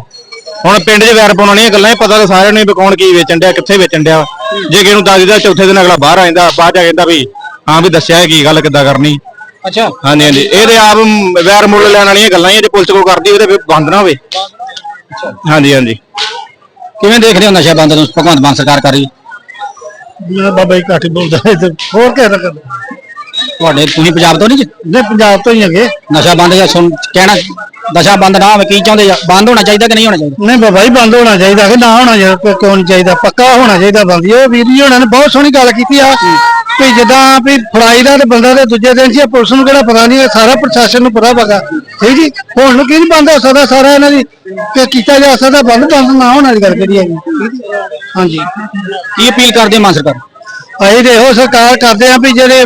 ਹੁਣ ਪਿੰਡ 'ਚ ਵੈਰ ਪਾਉਣ ਵਾਲੀਆਂ ਗੱਲਾਂ ਇਹ ਪਤਾ ਤਾਂ ਸਾਰਿਆਂ ਨੂੰ ਵੀ ਕੌਣ ਕੀ ਵੇਚਣ ਡਿਆ ਕਿੱਥੇ ਵੇਚਣ ਡਿਆ। ਵਾ। ਜੇ ਕਿਸੇ ਨੂੰ ਦੱਸ ਦਿੱਤਾ ਚੌਥੇ ਦਿਨ ਅਗਲਾ ਬਾਹਰ ਆ ਜਾਂਦਾ ਬਾਅਦ ਆ ਜਾਂਦਾ ਵੀ ਹਾਂ ਵੀ ਦੱਸਿਆ ਕੀ ਗੱਲ ਕਿੱਦਾਂ ਕਰਨੀ। ਅੱਛਾ। ਹਾਂਜੀ ਹਾਂਜੀ। ਇਹ ਤੇ ਆਪ ਮ- ਵੈਰ ਮੁੱਲ ਲੈਣ ਵਾਲੀਆਂ ਗੱਲਾਂ ਹੀ ਆ, ਜੇ ਪੁਲਿਸ ਕੋ ਕਰਦੀ ਉਹਦੇ ਫਿਰ ਬੰਦ ਨਾ ਹੋਵੇ। ਹਾਂਜੀ ਹਾਂਜੀ। ਕਿਵੇਂ ਦੇਖ ਰਹੇ ਹੋ ਨਸ਼ਾ ਬੰਦ ਨੂੰ? ਭਗਵੰਤ ਮਾਨ ਸਰਕਾਰ ਕਰ ਰਹੀ ਹੈ। ਮੈਂ ਬਾਬਾ ਜੀ ਘੱਟ ਹੀ ਬੋਲਦਾ ਇੱਥੇ ਹੋਰ ਕਹਿ ਰਹਾ ਤੁਹਾਡੇ ਤੁਸੀਂ ਪੰਜਾਬ ਤੋਂ ਨਹੀਂ ਜੀ ਨੇ ਪੰਜਾਬ ਤੋਂ ਹੀ ਹੈਗੇ। ਨਸ਼ਾ ਬੰਦ ਜਾਂ ਸੁਣ ਕਹਿਣਾ ਨਸ਼ਾ ਬੰਦ ਨਾ ਹੋਵੇ ਕੀ ਚਾਹੁੰਦੇ ਬੰਦ ਹੋਣਾ ਚਾਹੀਦਾ ਕਿ ਨਹੀਂ ਹੋਣਾ ਚਾਹੀਦਾ? ਨਹੀਂ ਬਾਬਾ ਜੀ ਬੰਦ ਹੋਣਾ ਚਾਹੀਦਾ ਕਿ ਨਾ ਹੋਣਾ ਚਾਹੀਦਾ ਕਿ- ਕਿਉਂ ਨਹੀਂ ਚਾਹੀਦਾ? ਪੱਕਾ ਹੋਣਾ ਚਾਹੀਦਾ ਬੰਦ। ਇਹ ਵੀਰ ਜੀ ਹੋਣਾ ਨੇ ਬਹੁਤ ਸੋਹਣੀ ਗੱਲ ਕੀਤੀ ਆ। ਵੀ ਜਿੱਦਾਂ ਵੀ ਫੜਾਈ ਦਾ ਤੇ ਬੰਦਾ ਤੇ ਦੂਜੇ ਦਿਨ ਸੀ ਪੁਲਿਸ ਨੂੰ ਕਿਹੜਾ ਪਤਾ ਨਹੀਂ ਸਾਰਾ ਪ੍ਰਸ਼ਾਸਨ ਨੂੰ ਪਤਾ ਪਗਾ ਠੀਕ ਜੀ? ਹੁਣ ਨੂੰ ਕੀ ਨਹੀਂ ਬੰਦ ਹੋ ਸਕਦਾ ਸਾਰਾ ਇਹਨਾਂ ਦੀ? ਕਿ ਕੀਤਾ ਜਾ ਸਕਦਾ ਬੰਦ ਬੰਦ ਨਾ ਹੋਣ ਵਾਲੀ ਗੱਲ ਠੀਕ ਜੀ? ਹਾਂਜੀ। ਕੀ ਅਪੀਲ ਕਰਦੇ ਹੋ ਮਾਨ ਸਰਕਾਰ? ਅਸੀਂ ਤੇ ਇਹੋ ਸਰਕਾਰ ਕਰਦੇ ਆ ਵੀ ਜਿਹੜੇ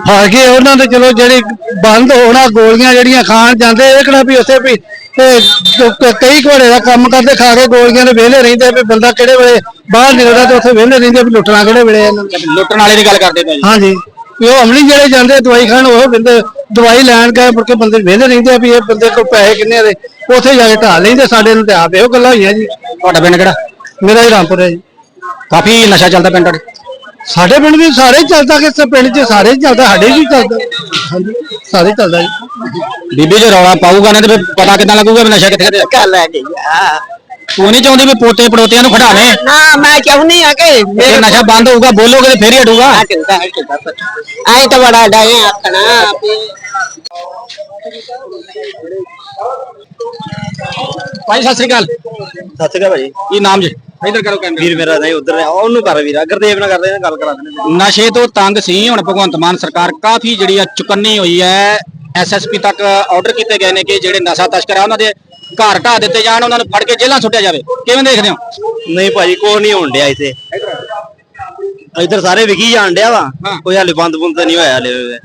ਫਸ ਗਏ ਉਹਨਾਂ ਦੇ ਚਲੋ ਜਿਹੜੇ ਬੰਦ ਹੋਣਾ ਗੋਲੀਆਂ ਜਿਹੜੀਆਂ ਖਾਣ ਜਾਂਦੇ ਇਹ ਕਿਹੜਾ ਵੀ ਉੱਥੇ ਵੀ ਤੇ ਕਈ ਘੋੜੇ ਦਾ ਕੰਮ ਕਰਦੇ ਖਾ ਕੇ ਗੋਲੀਆਂ ਦੇ ਵਿਹਲੇ ਰਹਿੰਦੇ ਵੀ ਬੰਦਾ ਕਿਹੜੇ ਵੇਲੇ ਬਾਹਰ ਨਿਕਲਦਾ ਤੇ ਉੱਥੇ ਵਿਹਲੇ ਰਹਿੰਦੇ ਵੀ ਲੁੱਟਣਾ ਕਿਹੜੇ ਵੇਲੇ ਇਹਨਾਂ ਨੂੰ। ਲੁੱਟਣ ਵਾਲੇ ਦੀ ਗੱਲ ਕਰਦੇ ਪਏ ਜੀ ਹਾਂਜੀ। ਵੀ ਉਹ ਅਮਲੀ ਜਿਹੜੇ ਜਾਂਦੇ ਦਵਾਈ ਖਾਣ ਉਹ ਬੰਦੇ ਦਵਾਈ ਲੈਣ ਗਏ ਮੁੜ ਕੇ ਬੰਦੇ ਵਿਹਲੇ ਰਹਿੰਦੇ ਆ ਵੀ ਇਹ ਬੰਦੇ ਕੋਲ ਪੈਸੇ ਕਿੰਨੇ ਦੇ ਉੱਥੇ ਜਾ ਕੇ ਢਾ ਲੈਂਦੇ ਸਾਡੇ ਨੂੰ ਤੇ ਆਪ ਇਹੋ ਗੱਲਾਂ ਹੋਈਆਂ ਜੀ। ਤੁਹਾਡਾ ਪਿੰਡ ਕਿਹੜਾ? ਮੇਰਾ ਹੀ ਰਾਮਪੁਰ ਹੈ ਜੀ। ਕਾਫੀ ਨਸ਼ਾ ਚੱਲਦਾ ਪਿੰਡ ਤੁਹਾਡੇ? ਸਾਡੇ ਪਿੰਡ ਵੀ ਸਾਰੇ ਚੱਲਦਾ ਕਿ ਇਸ ਪਿੰਡ 'ਚ ਸਾਰੇ ਚੱਲਦਾ ਸਾਡੇ ਵੀ ਚੱਲਦਾ। ਹਾਂਜੀ ਸਾਰੇ ਚੱਲਦਾ ਜੀ। ਬੀਬੀ ਜੇ ਰੌਲਾ ਪਾਊਗਾ ਨਾ ਤੇ ਫਿਰ ਪਤਾ ਕਿੱਦਾਂ ਲੱਗੂਗਾ ਵੀ ਨਸ਼ਾ ਕਿੱਥੇ ਕਿੱਥੇ। ਗੱਲ ਹੈ ਜੀ ਆ ਤੂੰ ਨਹੀਂ ਚਾਹੁੰਦੀ ਵੀ ਪੋਤੇ ਪੜੋਤਿਆਂ ਨੂੰ ਖੜਾਵੇਂ ਨਾ ਮੈਂ ਚਾਹੁੰਦੀ ਆ ਕਿ ਜੇ ਨਸ਼ਾ ਬੰਦ ਹੋਊਗਾ ਬੋਲੋਗੇ ਤੇ ਫੇਰ ਹੀ ਹਟੂਗਾ। ਆ ਕਿੰਦਾ ਹੈ ਕਿੰਦਾ? ਆਏ ਤਾਂ ਬੜਾ ਡਾਏ ਆਖਣਾ ਵੀ ਭਾਈ ਸਤਿ ਸ੍ਰੀ ਅਕਾਲ। ਸਤਿ ਸ਼੍ਰੀ ਅਕਾਲ ਭਾਜੀ। ਕੀ ਨਾਮ ਜੀ? ਇਧਰ ਕਰੋ ਕੈਮਰਾ ਵੀਰ ਮੇਰਾ ਨਹੀਂ ਉਧਰ ਉਹਨੂੰ ਕਰ ਵੀਰ ਗੁਰਦੇਵ ਨਾਲ ਕਰਦੇ ਗੱਲ ਕਰਾ ਦਿੰਦੇ ਨਸ਼ੇ ਤੋਂ ਤੰਗ ਸੀ। ਹੁਣ ਭਗਵੰਤ ਮਾਨ ਸਰਕਾਰ ਕਾਫੀ ਜਿਹੜੀ ਆ ਚੁਕੰਨੀ ਹੋਈ ਹੈ। ਐਸਐਸਪੀ ਤੱਕ ਆਰਡਰ ਕੀਤੇ ਗਏ ਨੇ ਕਿ ਜਿਹੜੇ ਨਸ਼ਾ ਤਸਕਰ ਆ ਉਹਨਾਂ ਦੇ ਘਰ ਢਾਹ ਦਿੱਤੇ ਜਾਣ ਉਹਨਾਂ ਨੂੰ ਫੜ ਕੇ ਜੇਲ੍ਹਾਂ ਸੁੱਟਿਆ ਜਾਵੇ। ਕਿਵੇਂ ਦੇਖਦੇ ਹੋ? ਨਹੀਂ ਭਾਜੀ ਕੋਈ ਨਹੀਂ ਹੋਣ ਡਿਆ ਇੱਥੇ। ਇੱਧਰ ਸਾਰੇ ਵਿਕੀ ਜਾਣ ਡਿਆ ਵਾ। ਕੋਈ ਹਾਲੇ ਬੰਦ ਬੰਦ ਤਾਂ ਨਹੀਂ ਹੋਇਆ ਹਾਲੇ।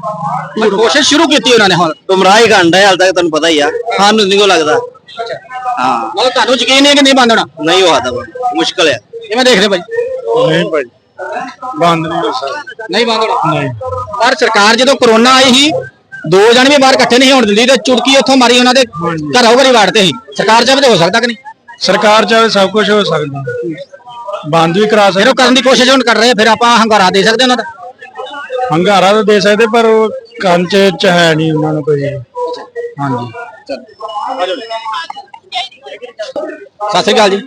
ਪਰ ਕੋਸ਼ਿਸ਼ ਸ਼ੁਰੂ ਕੀਤੀ ਉਹਨਾਂ ਨੇ ਹੁਣ। ਗੁੰਮਰਾਹ ਹੀ ਕਰਨ ਡਿਆ ਹਾਲੇ ਤੱਕ ਤੁਹਾਨੂੰ ਪਤਾ ਹੀ ਆ। ਸਾਨੂੰ ਨਹੀਂ ਕੋ ਲੱਗਦਾ। ਹਾਂ। ਮਤਲਬ ਤੁਹਾਨੂੰ ਯਕੀਨ ਨਹੀਂ ਹੈ ਕਿ ਨਹੀਂ ਬੰਦ ਹੋਣਾ? ਨਹੀਂ ਹੋਦਾ ਮੁਸ਼ਕਲ ਹੈ ਕਿਵੇਂ ਦੇਖਦੇ ਹੋ ਭਾਈ ਨਹੀਂ ਭਾਈ ਬੰਦ ਨਹੀਂ ਹੋ ਸਕਦਾ। ਨਹੀਂ ਬੰਦ ਹੋਣਾ? ਨਹੀਂ। ਪਰ ਸਰਕਾਰ ਜਦੋਂ ਕਰੋਨਾ ਆਈ ਸੀ ਦੋ ਜਣੇ ਵੀ ਬਾਹਰ ਇਕੱਠੇ ਨਹੀਂ ਹੋਣ ਦਿੰਦੀ ਤੇ ਚੁਟਕੀ ਉੱਥੋਂ ਮਾਰੀ ਉਹਨਾਂ ਦੇ ਘਰੋਂ ਘਰੀ ਵਾੜਤੇ ਸੀ। ਸਰਕਾਰ ਚਾਹੇ ਤਾਂ ਹੋ ਸਕਦਾ ਕਿ ਨਹੀਂ? ਸਰਕਾਰ ਚਾਹੇ ਸਭ ਕੁਝ ਹੋ ਸਕਦਾ। ਬੰਦ ਵੀ ਕਰਾ ਫਿਰ ਉਹ ਕਰਨ ਦੀ ਕੋਸ਼ਿਸ਼ ਹੁਣ ਕਰ ਰਹੇ ਆ, ਫਿਰ ਆਪਾਂ ਹੰਗਾਰਾ ਦੇ ਸਕਦੇ ਉਹਨਾਂ ਦਾ? ਹੰਗਾਰਾ ਤਾਂ ਦੇ ਸਕਦੇ ਪਰ ਉਹ ਕੰਨ ਚ ਚ ਹੈ ਨਹੀਂ ਉਹਨਾਂ ਨੂੰ ਕੋਈ। ਹਾਂਜੀ। ਸਤਿ ਸ੍ਰੀ ਅਕਾਲ ਜੀ।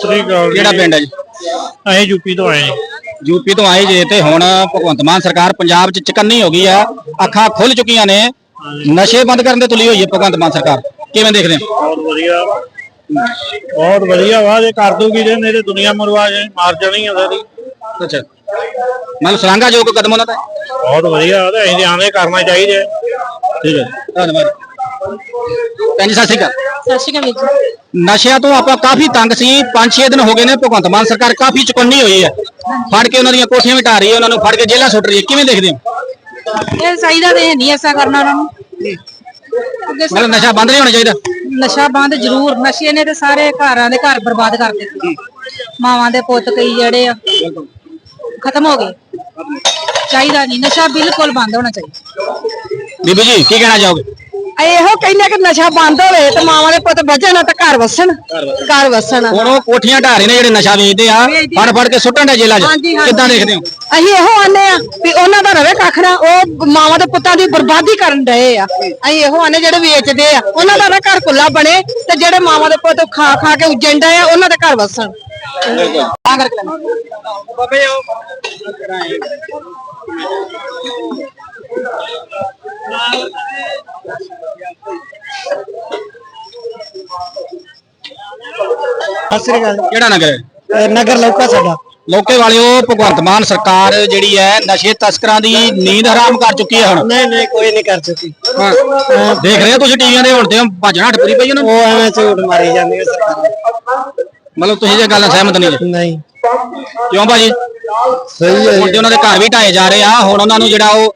ਸ੍ਰੀ ਅਕਾਲ ਕਿਹੜਾ ਪਿੰਡ ਹੈ ਜੀ? ਅਸੀਂ ਯੂਪੀ ਤੋਂ ਆਏ ਯੂਪੀ ਤੋਂ ਆਏ ਜੇ ਤੇ ਹੁਣ ਭਗਵੰਤ ਮਾਨ ਸਰਕਾਰ ਪੰਜਾਬ 'ਚ ਚਕੰਨੀ ਹੋ ਗਈ ਆ ਅੱਖਾਂ ਖੁੱਲ ਚੁੱਕੀਆਂ ਨੇ ਨਸ਼ੇ ਬੰਦ ਕਰਨ ਦੇ ਤੁਲੀ ਹੋਈ ਹੈ ਭਗਵੰਤ ਮਾਨ ਸਰਕਾਰ। ਕਿਵੇਂ ਦੇਖਦੇ ਹੋ? ਬਹੁਤ ਵਧੀਆ। ਬਹੁਤ ਵਧੀਆ ਵਾ ਜੇ ਕਰ ਦੂਗੀ ਜੇ ਨਹੀਂ ਤੇ ਦੁਨੀਆ ਮਰਵਾ ਜੇ ਮਾਰ ਜਾਣੀ ਆ ਸਾਰੀ। ਅੱਛਾ। ਮਤਲਬ ਸਲਾਂਗਾ ਜੋ ਕਦਮ ਉਹਨਾਂ ਦਾ। ਬਹੁਤ ਵਧੀਆ ਤੇ ਅਸੀਂ ਆਵੇਂ ਕਰਨਾ ਚਾਹੀਦਾ। ਠੀਕ ਹੈ ਧੰਨਵਾਦ। ਭੈਣ ਜੀ ਸਤਿ ਸ੍ਰੀ ਅਕਾਲ। ਸਤਿ ਸ਼੍ਰੀ ਅਕਾਲ ਵੀਰ ਜੀ। ਨਸ਼ਿਆਂ ਤੋਂ ਆਪਾਂ ਕਾਫੀ ਤੰਗ ਸੀ 5-6 ਦਿਨ ਹੋ ਗਏ ਨੇ ਭਗਵੰਤ ਮਾਨ ਸਰਕਾਰ ਕਾਫੀ ਚੁਕੰਨੀ ਹੋਈ ਹੈ ਫੜ ਕੇ ਉਹਨਾਂ ਦੀਆਂ ਕੋਠੀਆਂ ਵੀ ਢਾ ਰਹੀ ਹੈ ਉਹਨਾਂ ਨੂੰ ਫੜ ਕੇ ਜੇਲ੍ਹਾਂ ਸੁੱਟ ਰਹੀ ਹੈ ਕਿਵੇਂ ਦੇਖਦੇ ਹੋ? ਇਹ ਚਾਹੀਦਾ ਤੇ ਨਹੀਂ ਐਸਾ ਕਰਨਾ ਉਹਨਾਂ ਨੂੰ। ਮਤਲਬ ਨਸ਼ਾ ਬੰਦ ਨਹੀਂ ਹੋਣਾ ਚਾਹੀਦਾ? ਨਸ਼ਾ ਬੰਦ ਜ਼ਰੂਰ ਨਸ਼ੇ ਨੇ ਤੇ ਸਾਰੇ ਘਰਾਂ ਦੇ ਘਰ ਬਰਬਾਦ ਕਰ ਦਿੱਤੇ। ਮਾਵਾਂ ਦੇ ਪੁੱਤ ਕਈ ਜਿਹੜੇ ਆ ਖਤਮ ਹੋ ਗਏ। ਚਾਹੀਦਾ ਨਹੀਂ ਨਸ਼ਾ ਬਿਲਕੁਲ ਬੰਦ ਹੋਣਾ ਚਾਹੀਦਾ। ਬੀਬੀ ਜੀ ਕੀ ਕਹਿਣਾ ਚਾਹੋਗੇ? ਇਹੋ ਕਹਿੰਦੇ ਕਿ ਨਸ਼ਾ ਬੰਦ ਹੋਵੇ ਤੇ ਮਾਵਾਂ ਦੇ ਪੁੱਤ ਬਚਣ ਤੇ ਘਰ ਵਸਣ ਘਰ ਵਸਣ। ਹੁਣ ਉਹ ਕੋਠੀਆਂ ਢਾਹ ਰਹੇ ਨੇ ਜਿਹੜੇ ਨਸ਼ਾ ਵੇਚਦੇ ਆ ਫੜ ਫੜ ਕੇ ਸੁੱਟਣ ਦੇ ਜੇਲ੍ਹਾਂ 'ਚ। ਹਾਂਜੀ, ਹਾਂਜੀ। ਕਿੱਦਾਂ ਦੇਖਦੇ ਹੋ? ਅਸੀਂ ਇਹੋ ਆਨੇ ਆ ਵੀ ਉਹਨਾਂ ਦਾ ਰਵੇ ਕੱਖ ਨਾ ਉਹ ਮਾਵਾਂ ਦੇ ਪੁੱਤਾਂ ਦੀ ਬਰਬਾਦੀ ਕਰਨ ਡਏ ਆ। ਅਸੀਂ ਇਹੋ ਆਨੇ ਜਿਹੜੇ ਵੇਚਦੇ ਆ ਉਹਨਾਂ ਦਾ ਨਾ ਘਰ ਖੁੱਲਾ ਬਣੇ ਤੇ ਜਿਹੜੇ ਮਾਵਾਂ ਦੇ ਪੁੱਤ ਖਾ ਖਾ ਕੇ ਉੱਜਣ ਡਏ ਆ ਉਹਨਾਂ ਦੇ ਘਰ ਵਸਣ। ਤਾਂ ਕਰਕੇ ਲੈਣਾ। ਸਤਿ ਸ੍ਰੀ ਅਕਾਲ। ਕਿਹੜਾ ਨਗਰ? ਹੈ ਇਹ ਨਗਰ ਲੌਕਾ ਸਾਡਾ। ਲੋਕੇ ਵਾਲਿਓ ਭਗਵੰਤ ਮਾਨ ਸਰਕਾਰ ਜਿਹੜੀ ਹੈ ਨਸ਼ੇ ਤਸਕਰਾਂ ਦੀ ਨੀਂਦ ਹਰਾਮ ਕਰ ਚੁੱਕੀ ਹੈ ਹੁਣ। ਨਹੀਂ ਨਹੀਂ ਕੋਈ ਨਹੀਂ ਕਰ ਚੁੱਕੀ। ਹਾਂ। ਦੇਖ ਰਹੇ ਹੋ ਤੁਸੀਂ ਟੀਵੀਆਂ ਦੇ ਹੁਣ ਤੇ ਭੱਜਣਾ ਹਟ ਪੂਰੀ ਪਈ ਉਹਨਾਂ ਨੂੰ। ਉਹ ਐਵੇਂ ਝੂਠ ਮਾਰੀ ਜਾਂਦੀ ਹੈ ਸਰਕਾਰ। ਮਤਲਬ ਤੁਸੀਂ ਇਹ ਗੱਲ ਨਾਲ ਸਹਿਮਤ ਨਹੀਂ ਜੀ? ਨਹੀਂ। ਕਿਉਂ ਭਾਜੀ? ਸਹੀ ਹੁਣ ਤੇ ਉਹਨਾਂ ਦੇ ਘਰ ਵੀ ਢਾਏ ਜਾ ਰਹੇ ਆ ਹੁਣ ਉਹਨਾਂ ਨੂੰ ਜਿਹੜਾ ਉਹ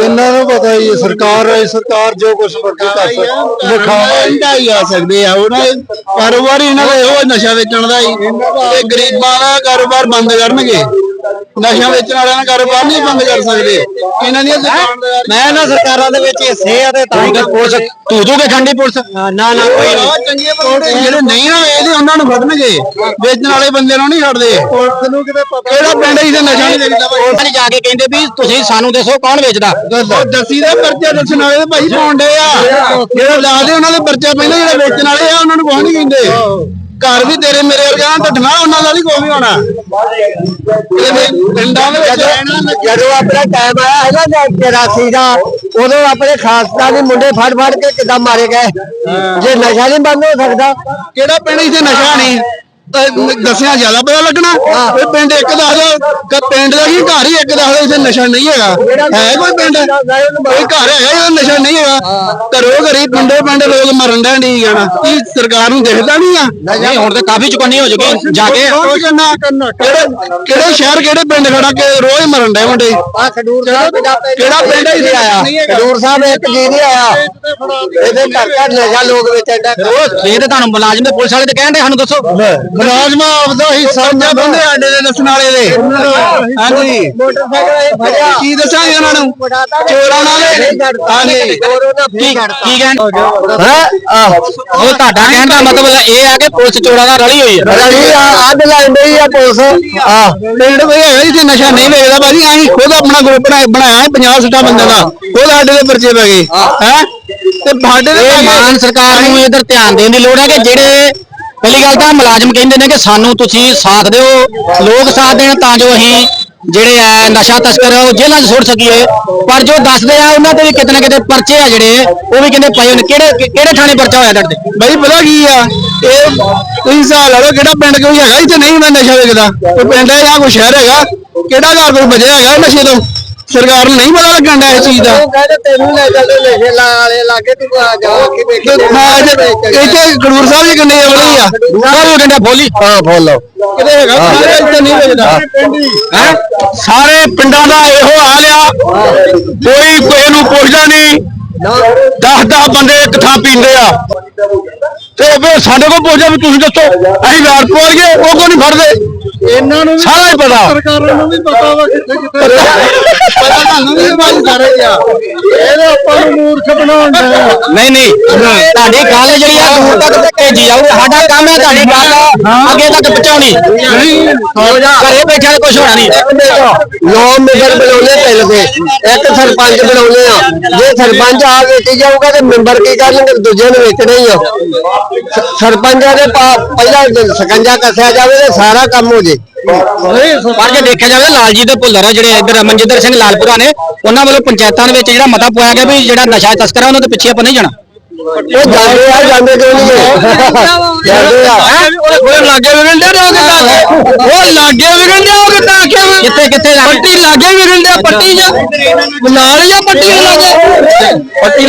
ਇਹਨਾਂ ਨੂੰ ਪਤਾ ਹੀ ਹੈ ਸਰਕਾਰ ਹੈ ਸਰਕਾਰ ਜੋ ਕੁਝ ਮਰਜ਼ੀ ਕਰ ਸਕਦੀ ਵਿਖਾਵਾ ਹੀ ਆ ਸਕਦੇ ਆ ਉਹਨਾਂ ਕਾਰੋਬਾਰ ਇਹਨਾਂ ਦਾ ਇਹੋ ਨਸ਼ਾ ਵੇਚਣ ਦਾ ਹੀ। ਤੇ ਗਰੀਬਾਂ ਦਾ ਕਾਰੋਬਾਰ ਬੰਦ ਕਰਨਗੇ। ਨਸ਼ਾ ਵੇਚਣ ਵਾਲਿਆਂ ਦਾ ਕਾਰੋਬਾਰ ਨਹੀਂ ਬੰਦ ਕਰ ਸਕਦੇ। ਇਹਨਾਂ ਦੀਆਂ ਦੁਕਾਨਦਾਰ ਮੈਂ ਇਹਨਾਂ ਸਰਕਾਰਾਂ ਦੇ ਵਿੱਚ ਹਿੱਸੇ ਆ ਤੇ ਤਾਂ ਹੀ ਪੁਲਿਸ ਧੂ ਕੇ ਖੰਡੀ ਪੁਲਿਸ? ਨਾ ਨਾ ਕੋਈ ਨਹੀਂ। ਚੰਗੇ ਬੰਦੇ ਜਿਹੜੇ ਨਹੀਂ ਨਾ ਵੇਚਦੇ ਉਹਨਾਂ ਨੂੰ ਫੜਨਗੇ ਵੇਚਣ ਵਾਲੇ ਬੰਦੇ ਨੂੰ ਨਹੀਂ ਛੱਡਦੇ। ਪੁਲਿਸ ਨੂੰ ਕਿਤੇ ਪਤਾ ਕਿਹੜਾ ਪਿੰਡ ਇਹਦੇ ਨਸ਼ਾ ਨਹੀਂ ਵੇਚਦਾ ਭਾਈ? ਨੇ ਜਾ ਕੇ ਕਹਿੰਦੇ ਵੀ ਤੁਸੀਂ ਸਾਨੂੰ ਦੱਸੋ ਕੌਣ ਵੇਚਦਾ? ਉਹ ਦਸੀ ਦੇ ਪਰਚੇ ਦੱਸਣ ਵਾਲੇ ਤੇ ਭਾਈ ਪਾਉਂਦੇ ਆ। ਜਿਹੜੇ ਲਾਦੇ ਉਹਨਾਂ ਦੇ ਪਰਚੇ ਪੈਂਦੇ ਜਿਹੜੇ ਵੇਚਣ ਵਾਲੇ ਆ ਉਹਨਾਂ ਨੂੰ ਕੁਛ ਨਹੀਂ ਕਹਿੰਦੇ ਘਰ ਵੀ ਤੇਰੇ ਮੇਰੇ ਵਰਗਾ ਢੱਡਣਾ ਉਹਨਾਂ ਦਾ ਨਹੀਂ ਕੋਈ ਵੀ ਹੋਣਾ। ਪਿੰਡਾਂ ਦੇ ਵਿੱਚ ਰਹਿਣਾ ਜਦੋਂ ਆਪਣਾ ਟਾਈਮ ਆਇਆ ਹੈਗਾ ਨਾ 84 ਦਾ ਉਦੋਂ ਆਪਣੇ ਖਾਸਦਾਨੀ ਮੁੰਡੇ ਫੜ ਫੜ ਕੇ ਕਿਦਾਂ ਮਾਰੇ ਗਏ? ਜੇ ਨਸ਼ਾ ਨਹੀਂ ਬੰਦ ਹੋ ਸਕਦਾ। ਕਿਹੜਾ ਪਿੰਡ ਇੱਥੇ ਨਸ਼ਾ ਨਹੀਂ। ਦੱਸਿਆ ਜ਼ਿਆਦਾ ਪਤਾ ਲੱਗਣਾ? ਇਹ ਪਿੰਡ ਇੱਕ ਦੱਸ ਦੋ ਕਿ ਪਿੰਡ ਦਾ ਕੀ ਘਰ ਹੀ ਇੱਕ ਦੱਸ ਦੋ ਇੱਥੇ ਨਸ਼ਾ ਨਹੀਂ ਹੈਗਾ। ਹੈ ਕੋਈ ਪਿੰਡ? ਕੋਈ ਘਰ ਹੈਗਾ ਜਿਹਦਾ ਨਸ਼ਾ ਨਹੀਂ ਹੈਗਾ? ਘਰੋਂ ਘਰੀ ਪਿੰਡੇ ਪਿੰਡ ਲੋਕ ਮਰਨ ਦਾ ਨਹੀਂ ਜਾਣਾ। ਕੀ ਸਰਕਾਰ ਨੂੰ ਦਿਖਦਾ ਨਹੀਂ ਆ? ਨਹੀਂ ਹੁਣ ਤੇ ਕਾਫੀ ਚੁਕੰਨੀ ਹੋ ਚੁੱਕੀ ਜਾ ਕੇ ਕਿਹੜੇ ਕਿਹੜੇ ਸ਼ਹਿਰ ਕਿਹੜੇ ਪਿੰਡ ਖੜਾ ਕੇ ਰੋਜ਼ ਮਰਨ ਦੇ ਮੁੰਡੇ? ਆ ਖਡੂਰ ਸਾਹਿਬ ਕਿਹੜਾ ਪਿੰਡ ਇੱਥੇ? ਆਇਆ ਖਡੂਰ ਸਾਹਿਬ ਇੱਕ ਜੀ ਨਹੀਂ ਆਇਆ। ਇਹਦੇ ਘਰ ਘਰ ਨਸ਼ਾ ਲੋਕ ਵੇਚਣ ਦਾ ਇਹ ਤੇ ਤੁਹਾਨੂੰ ਮੁਲਾਜ਼ਮ ਤੇ ਪੁਲਿਸ ਵਾਲੇ ਤੇ ਕਹਿੰਦੇ ਸਾਨੂੰ ਦੱਸੋ। ਮੁਲਾਜ਼ਮਾ ਆਪਦਾ ਹਿੱਸਾ ਜਾਂ ਬੰਦੇ ਆਡੇ ਦੇ ਦੱਸਣ ਵਾਲੇ ਦੇ। ਹਾਂਜੀ। ਕੀ ਦੱਸਾਂਗੇ ਉਹਨਾਂ ਨੂੰ? ਚੋਰਾਂ ਨਾਲੇ ਹਾਂਜੀ। ਕੀ ਕੀ ਕਹਿਣ ਉਹ ਤੁਹਾਡਾ ਕਹਿਣ ਦਾ ਮਤਲਬ ਇਹ ਆ ਕਿ ਪੁਲਿਸ ਚੋਰਾਂ ਨਾਲ ਰਲੀ ਹੋਈ ਹੈ। ਰਲੀ ਆ ਅੱਧ ਲੈਂਦੇ ਆ ਪੁਲਿਸ। ਆ ਪਿੰਡ ਕੋਈ ਹੈਗਾ ਜਿੱਥੇ ਨਸ਼ਾ ਨਹੀਂ ਵੇਚਦਾ ਭਾਜੀ ਅਸੀਂ ਖੁਦ ਆਪਣਾ ਗਰੁੱਪ ਬਣਾਇਆ 50 60 ਬੰਦੇ ਦਾ। ਖੁਦ ਸਾਡੇ ਦੇ ਪਰਚੇ ਪੈ ਗਏ। ਹੈ? ਤੇ ਸਾਡੇ ਦੇ ਮਾਨ ਸਰਕਾਰ ਨੂੰ ਇਧਰ ਧਿਆਨ ਦੇਣ ਦੀ ਲੋੜ ਹੈ ਕਿ ਜਿਹੜੇ ਪਹਿਲੀ ਗੱਲ ਤਾਂ ਮੁਲਾਜ਼ਮ ਕਹਿੰਦੇ ਨੇ ਕਿ ਸਾਨੂੰ ਤੁਸੀਂ ਸਾਥ ਦਿਓ, ਲੋਕ ਸਾਥ ਦੇਣ ਤਾਂ ਜੋ ਅਸੀਂ ਜਿਹੜੇ ਆ ਨਸ਼ਾ ਤਸਕਰ ਉਹ ਜੇਲ੍ਹਾਂ 'ਚ ਸੁੱਟ ਸਕੀਏ। ਪਰ ਜੋ ਦੱਸਦੇ ਆ, ਉਹਨਾਂ ਤੇ ਵੀ ਕਿਤੇ ਨਾ ਕਿਤੇ ਪਰਚੇ ਆ ਜਿਹੜੇ, ਉਹ ਵੀ ਕਹਿੰਦੇ ਪਏ ਹੋਏ ਨੇ। ਕਿਹੜੇ ਕਿਹੜੇ ਥਾਣੇ ਪਰਚਾ ਹੋਇਆ ਤੁਹਾਡੇ ਤੇ? ਬਈ, ਪਤਾ ਕੀ ਆ? ਇਹ ਤੁਸੀਂ ਹਿਸਾਬ ਲਾ ਲਓ ਕਿਹੜਾ ਪਿੰਡ ਕੋਈ ਹੈਗਾ ਇੱਥੇ ਨਹੀਂ ਹੁੰਦਾ ਨਸ਼ਾ ਵੇਚਦਾ ਕੋਈ ਪਿੰਡ ਹੈ ਜਾਂ ਕੋਈ ਸ਼ਹਿਰ ਹੈਗਾ, ਕਿਹੜਾ ਘਰ ਕੋਈ ਬਚਿਆ ਹੈਗਾ ਨਸ਼ੇ ਤੋਂ? ਸਰਕਾਰ ਨੂੰ ਨਹੀਂ ਪਤਾ ਲੱਗਣ ਦਾ ਇਸ ਚੀਜ਼ ਦਾ। ਉਹ ਕਹਿੰਦੇ ਤੈਨੂੰ ਲੈ ਚੱਲਦੇ ਨਸ਼ੇ ਲਾ ਵਾਲੇ ਲਾਗੇ ਤੂੰ ਆ ਜਾ ਕੇ ਵੇਖੀ ਹਾਂ ਇੱਥੇ ਇੱਥੇ ਖਡੂਰ ਸਾਹਿਬ ਜੀ ਕਿੰਨੇ ਅਵਲੀ ਆ ਸਾਰੇ ਕਹਿੰਦੇ ਬੋਲੀ ਹਾਂ ਫੋਲੋ ਕਿਤੇ ਹੈਗਾ? ਸਾਰੇ ਇੱਥੇ ਨਹੀਂ ਵੇਚਦਾ ਹੈ। ਸਾਰੇ ਪਿੰਡਾਂ ਦਾ ਇਹੋ ਹਾਲ ਆ। ਕੋਈ ਕਿਸੇ ਨੂੰ ਪੁੱਛਦਾ ਨਹੀਂ। 10 10 ਬੰਦੇ ਇੱਕ ਥਾਂ ਪੀਂਦੇ ਆ। ਤੇ ਫਿਰ ਸਾਡੇ ਕੋਲ ਪੁੱਛਦੇ ਵੀ ਤੁਸੀਂ ਦੱਸੋ ਅਸੀਂ ਰਾਤ ਪਹੁੰਚ ਗਏ ਉਹ ਕੋ ਨਹੀਂ ਫੜਦੇ? ਇਹਨਾਂ ਨੂੰ ਸਾਰਾ ਹੀ ਪਤਾ। ਸਰਕਾਰਾਂ ਨੂੰ ਵੀ ਪਤਾ ਵਾ ਕਿੱਥੇ ਕਿੱਥੇ ਪਤਾ। ਤੁਹਾਨੂੰ ਵੀ ਬਾਈ ਸਾਰੇ ਆ। ਇਹ ਆਪਾਂ ਨੂੰ ਮੂਰਖ ਬਣਾਉਣ ਦਾ ਨਹੀਂ ਨਹੀਂ ਤੁਹਾਡੀ ਗੱਲ ਜਿਹੜੀ ਆ ਦੂਰ ਤੱਕ ਤੇ ਭੇਜੀ ਜਾਊ। ਸਾਡਾ ਕੰਮ ਹੈ ਤੁਹਾਡੀ ਗੱਲ ਅੱਗੇ ਤੱਕ ਪਹੁੰਚਾਉਣੀ। ਘਰੇ ਬੈਠਿਆਂ ਕੁਝ ਹੋਣਾ ਨਹੀਂ। ਨੌ ਮੈਂਬਰ ਬਣਾਉਣੇ ਪਿੰਡ ਦੇ। ਇੱਕ ਸਰਪੰਚ ਬਣਾਉਣੇ ਆ। ਜੇ ਸਰਪੰਚ ਆ ਵੇਚੀ ਜਾਊਗਾ ਤੇ ਮੈਂਬਰ ਕੀ ਕਰਨਗੇ? ਦੂਜੇ ਨੂੰ ਵੇਚਣਾ ਹੀ ਆ। ਸਰਪੰਚਾਂ ਦੇ ਪਾ- ਪਹਿਲਾਂ ਸਕੰਜਾ ਕੱਸਿਆ ਜਾਵੇ ਤੇ ਸਾਰਾ ਕੰਮ ਹੋ ਜੇ। ਪਰ ਜੇ ਦੇਖਿਆ ਜਾਵੇ ਲਾਲਜੀ ਦੇ ਭੁੱਲਰ ਆ ਜਿਹੜੇ ਇੱਧਰ ਮਨਜਿੰਦਰ ਸਿੰਘ ਲਾਲਪੁਰਾ ਨੇ ਉਹਨਾਂ ਵੱਲੋਂ ਪੰਚਾਇਤਾਂ ਦੇ ਵਿੱਚ ਜਿਹੜਾ ਮਤਾ ਪਾਇਆ ਗਿਆ ਵੀ ਜਿਹੜਾ ਨਸ਼ਾ ਤਸਕਰ ਆ ਉਹਨਾਂ ਦੇ ਪਿੱਛੇ ਆਪਾਂ ਨਹੀਂ ਜਾਣਾ। ਉਹ ਜਾਂਦੇ ਆ ਜਾਂਦੇ ਕਿਉਂ ਨਹੀਂ ਜਾਂਦੇ ਆ। ਉਹ ਲਾਗੇ ਵਿਗਣ ਦੇ ਉਹ ਉਹ ਲਾਗੇ ਵਿਗਣ ਦੇ ਉਹ ਕਿੱਦਾਂ ਆਖਿਆ ਕਿੱਥੇ ਕਿੱਥੇ ਜਾਣਾ ਪੱਟੀ ਲਾਗੇ ਵਿਗਣ ਦੇ ਪੱਟੀ ਜਾਂ ਨਾਲ ਜਾਂ ਪੱਟੀ ਲਾਗੇ? ਪੱਟੀ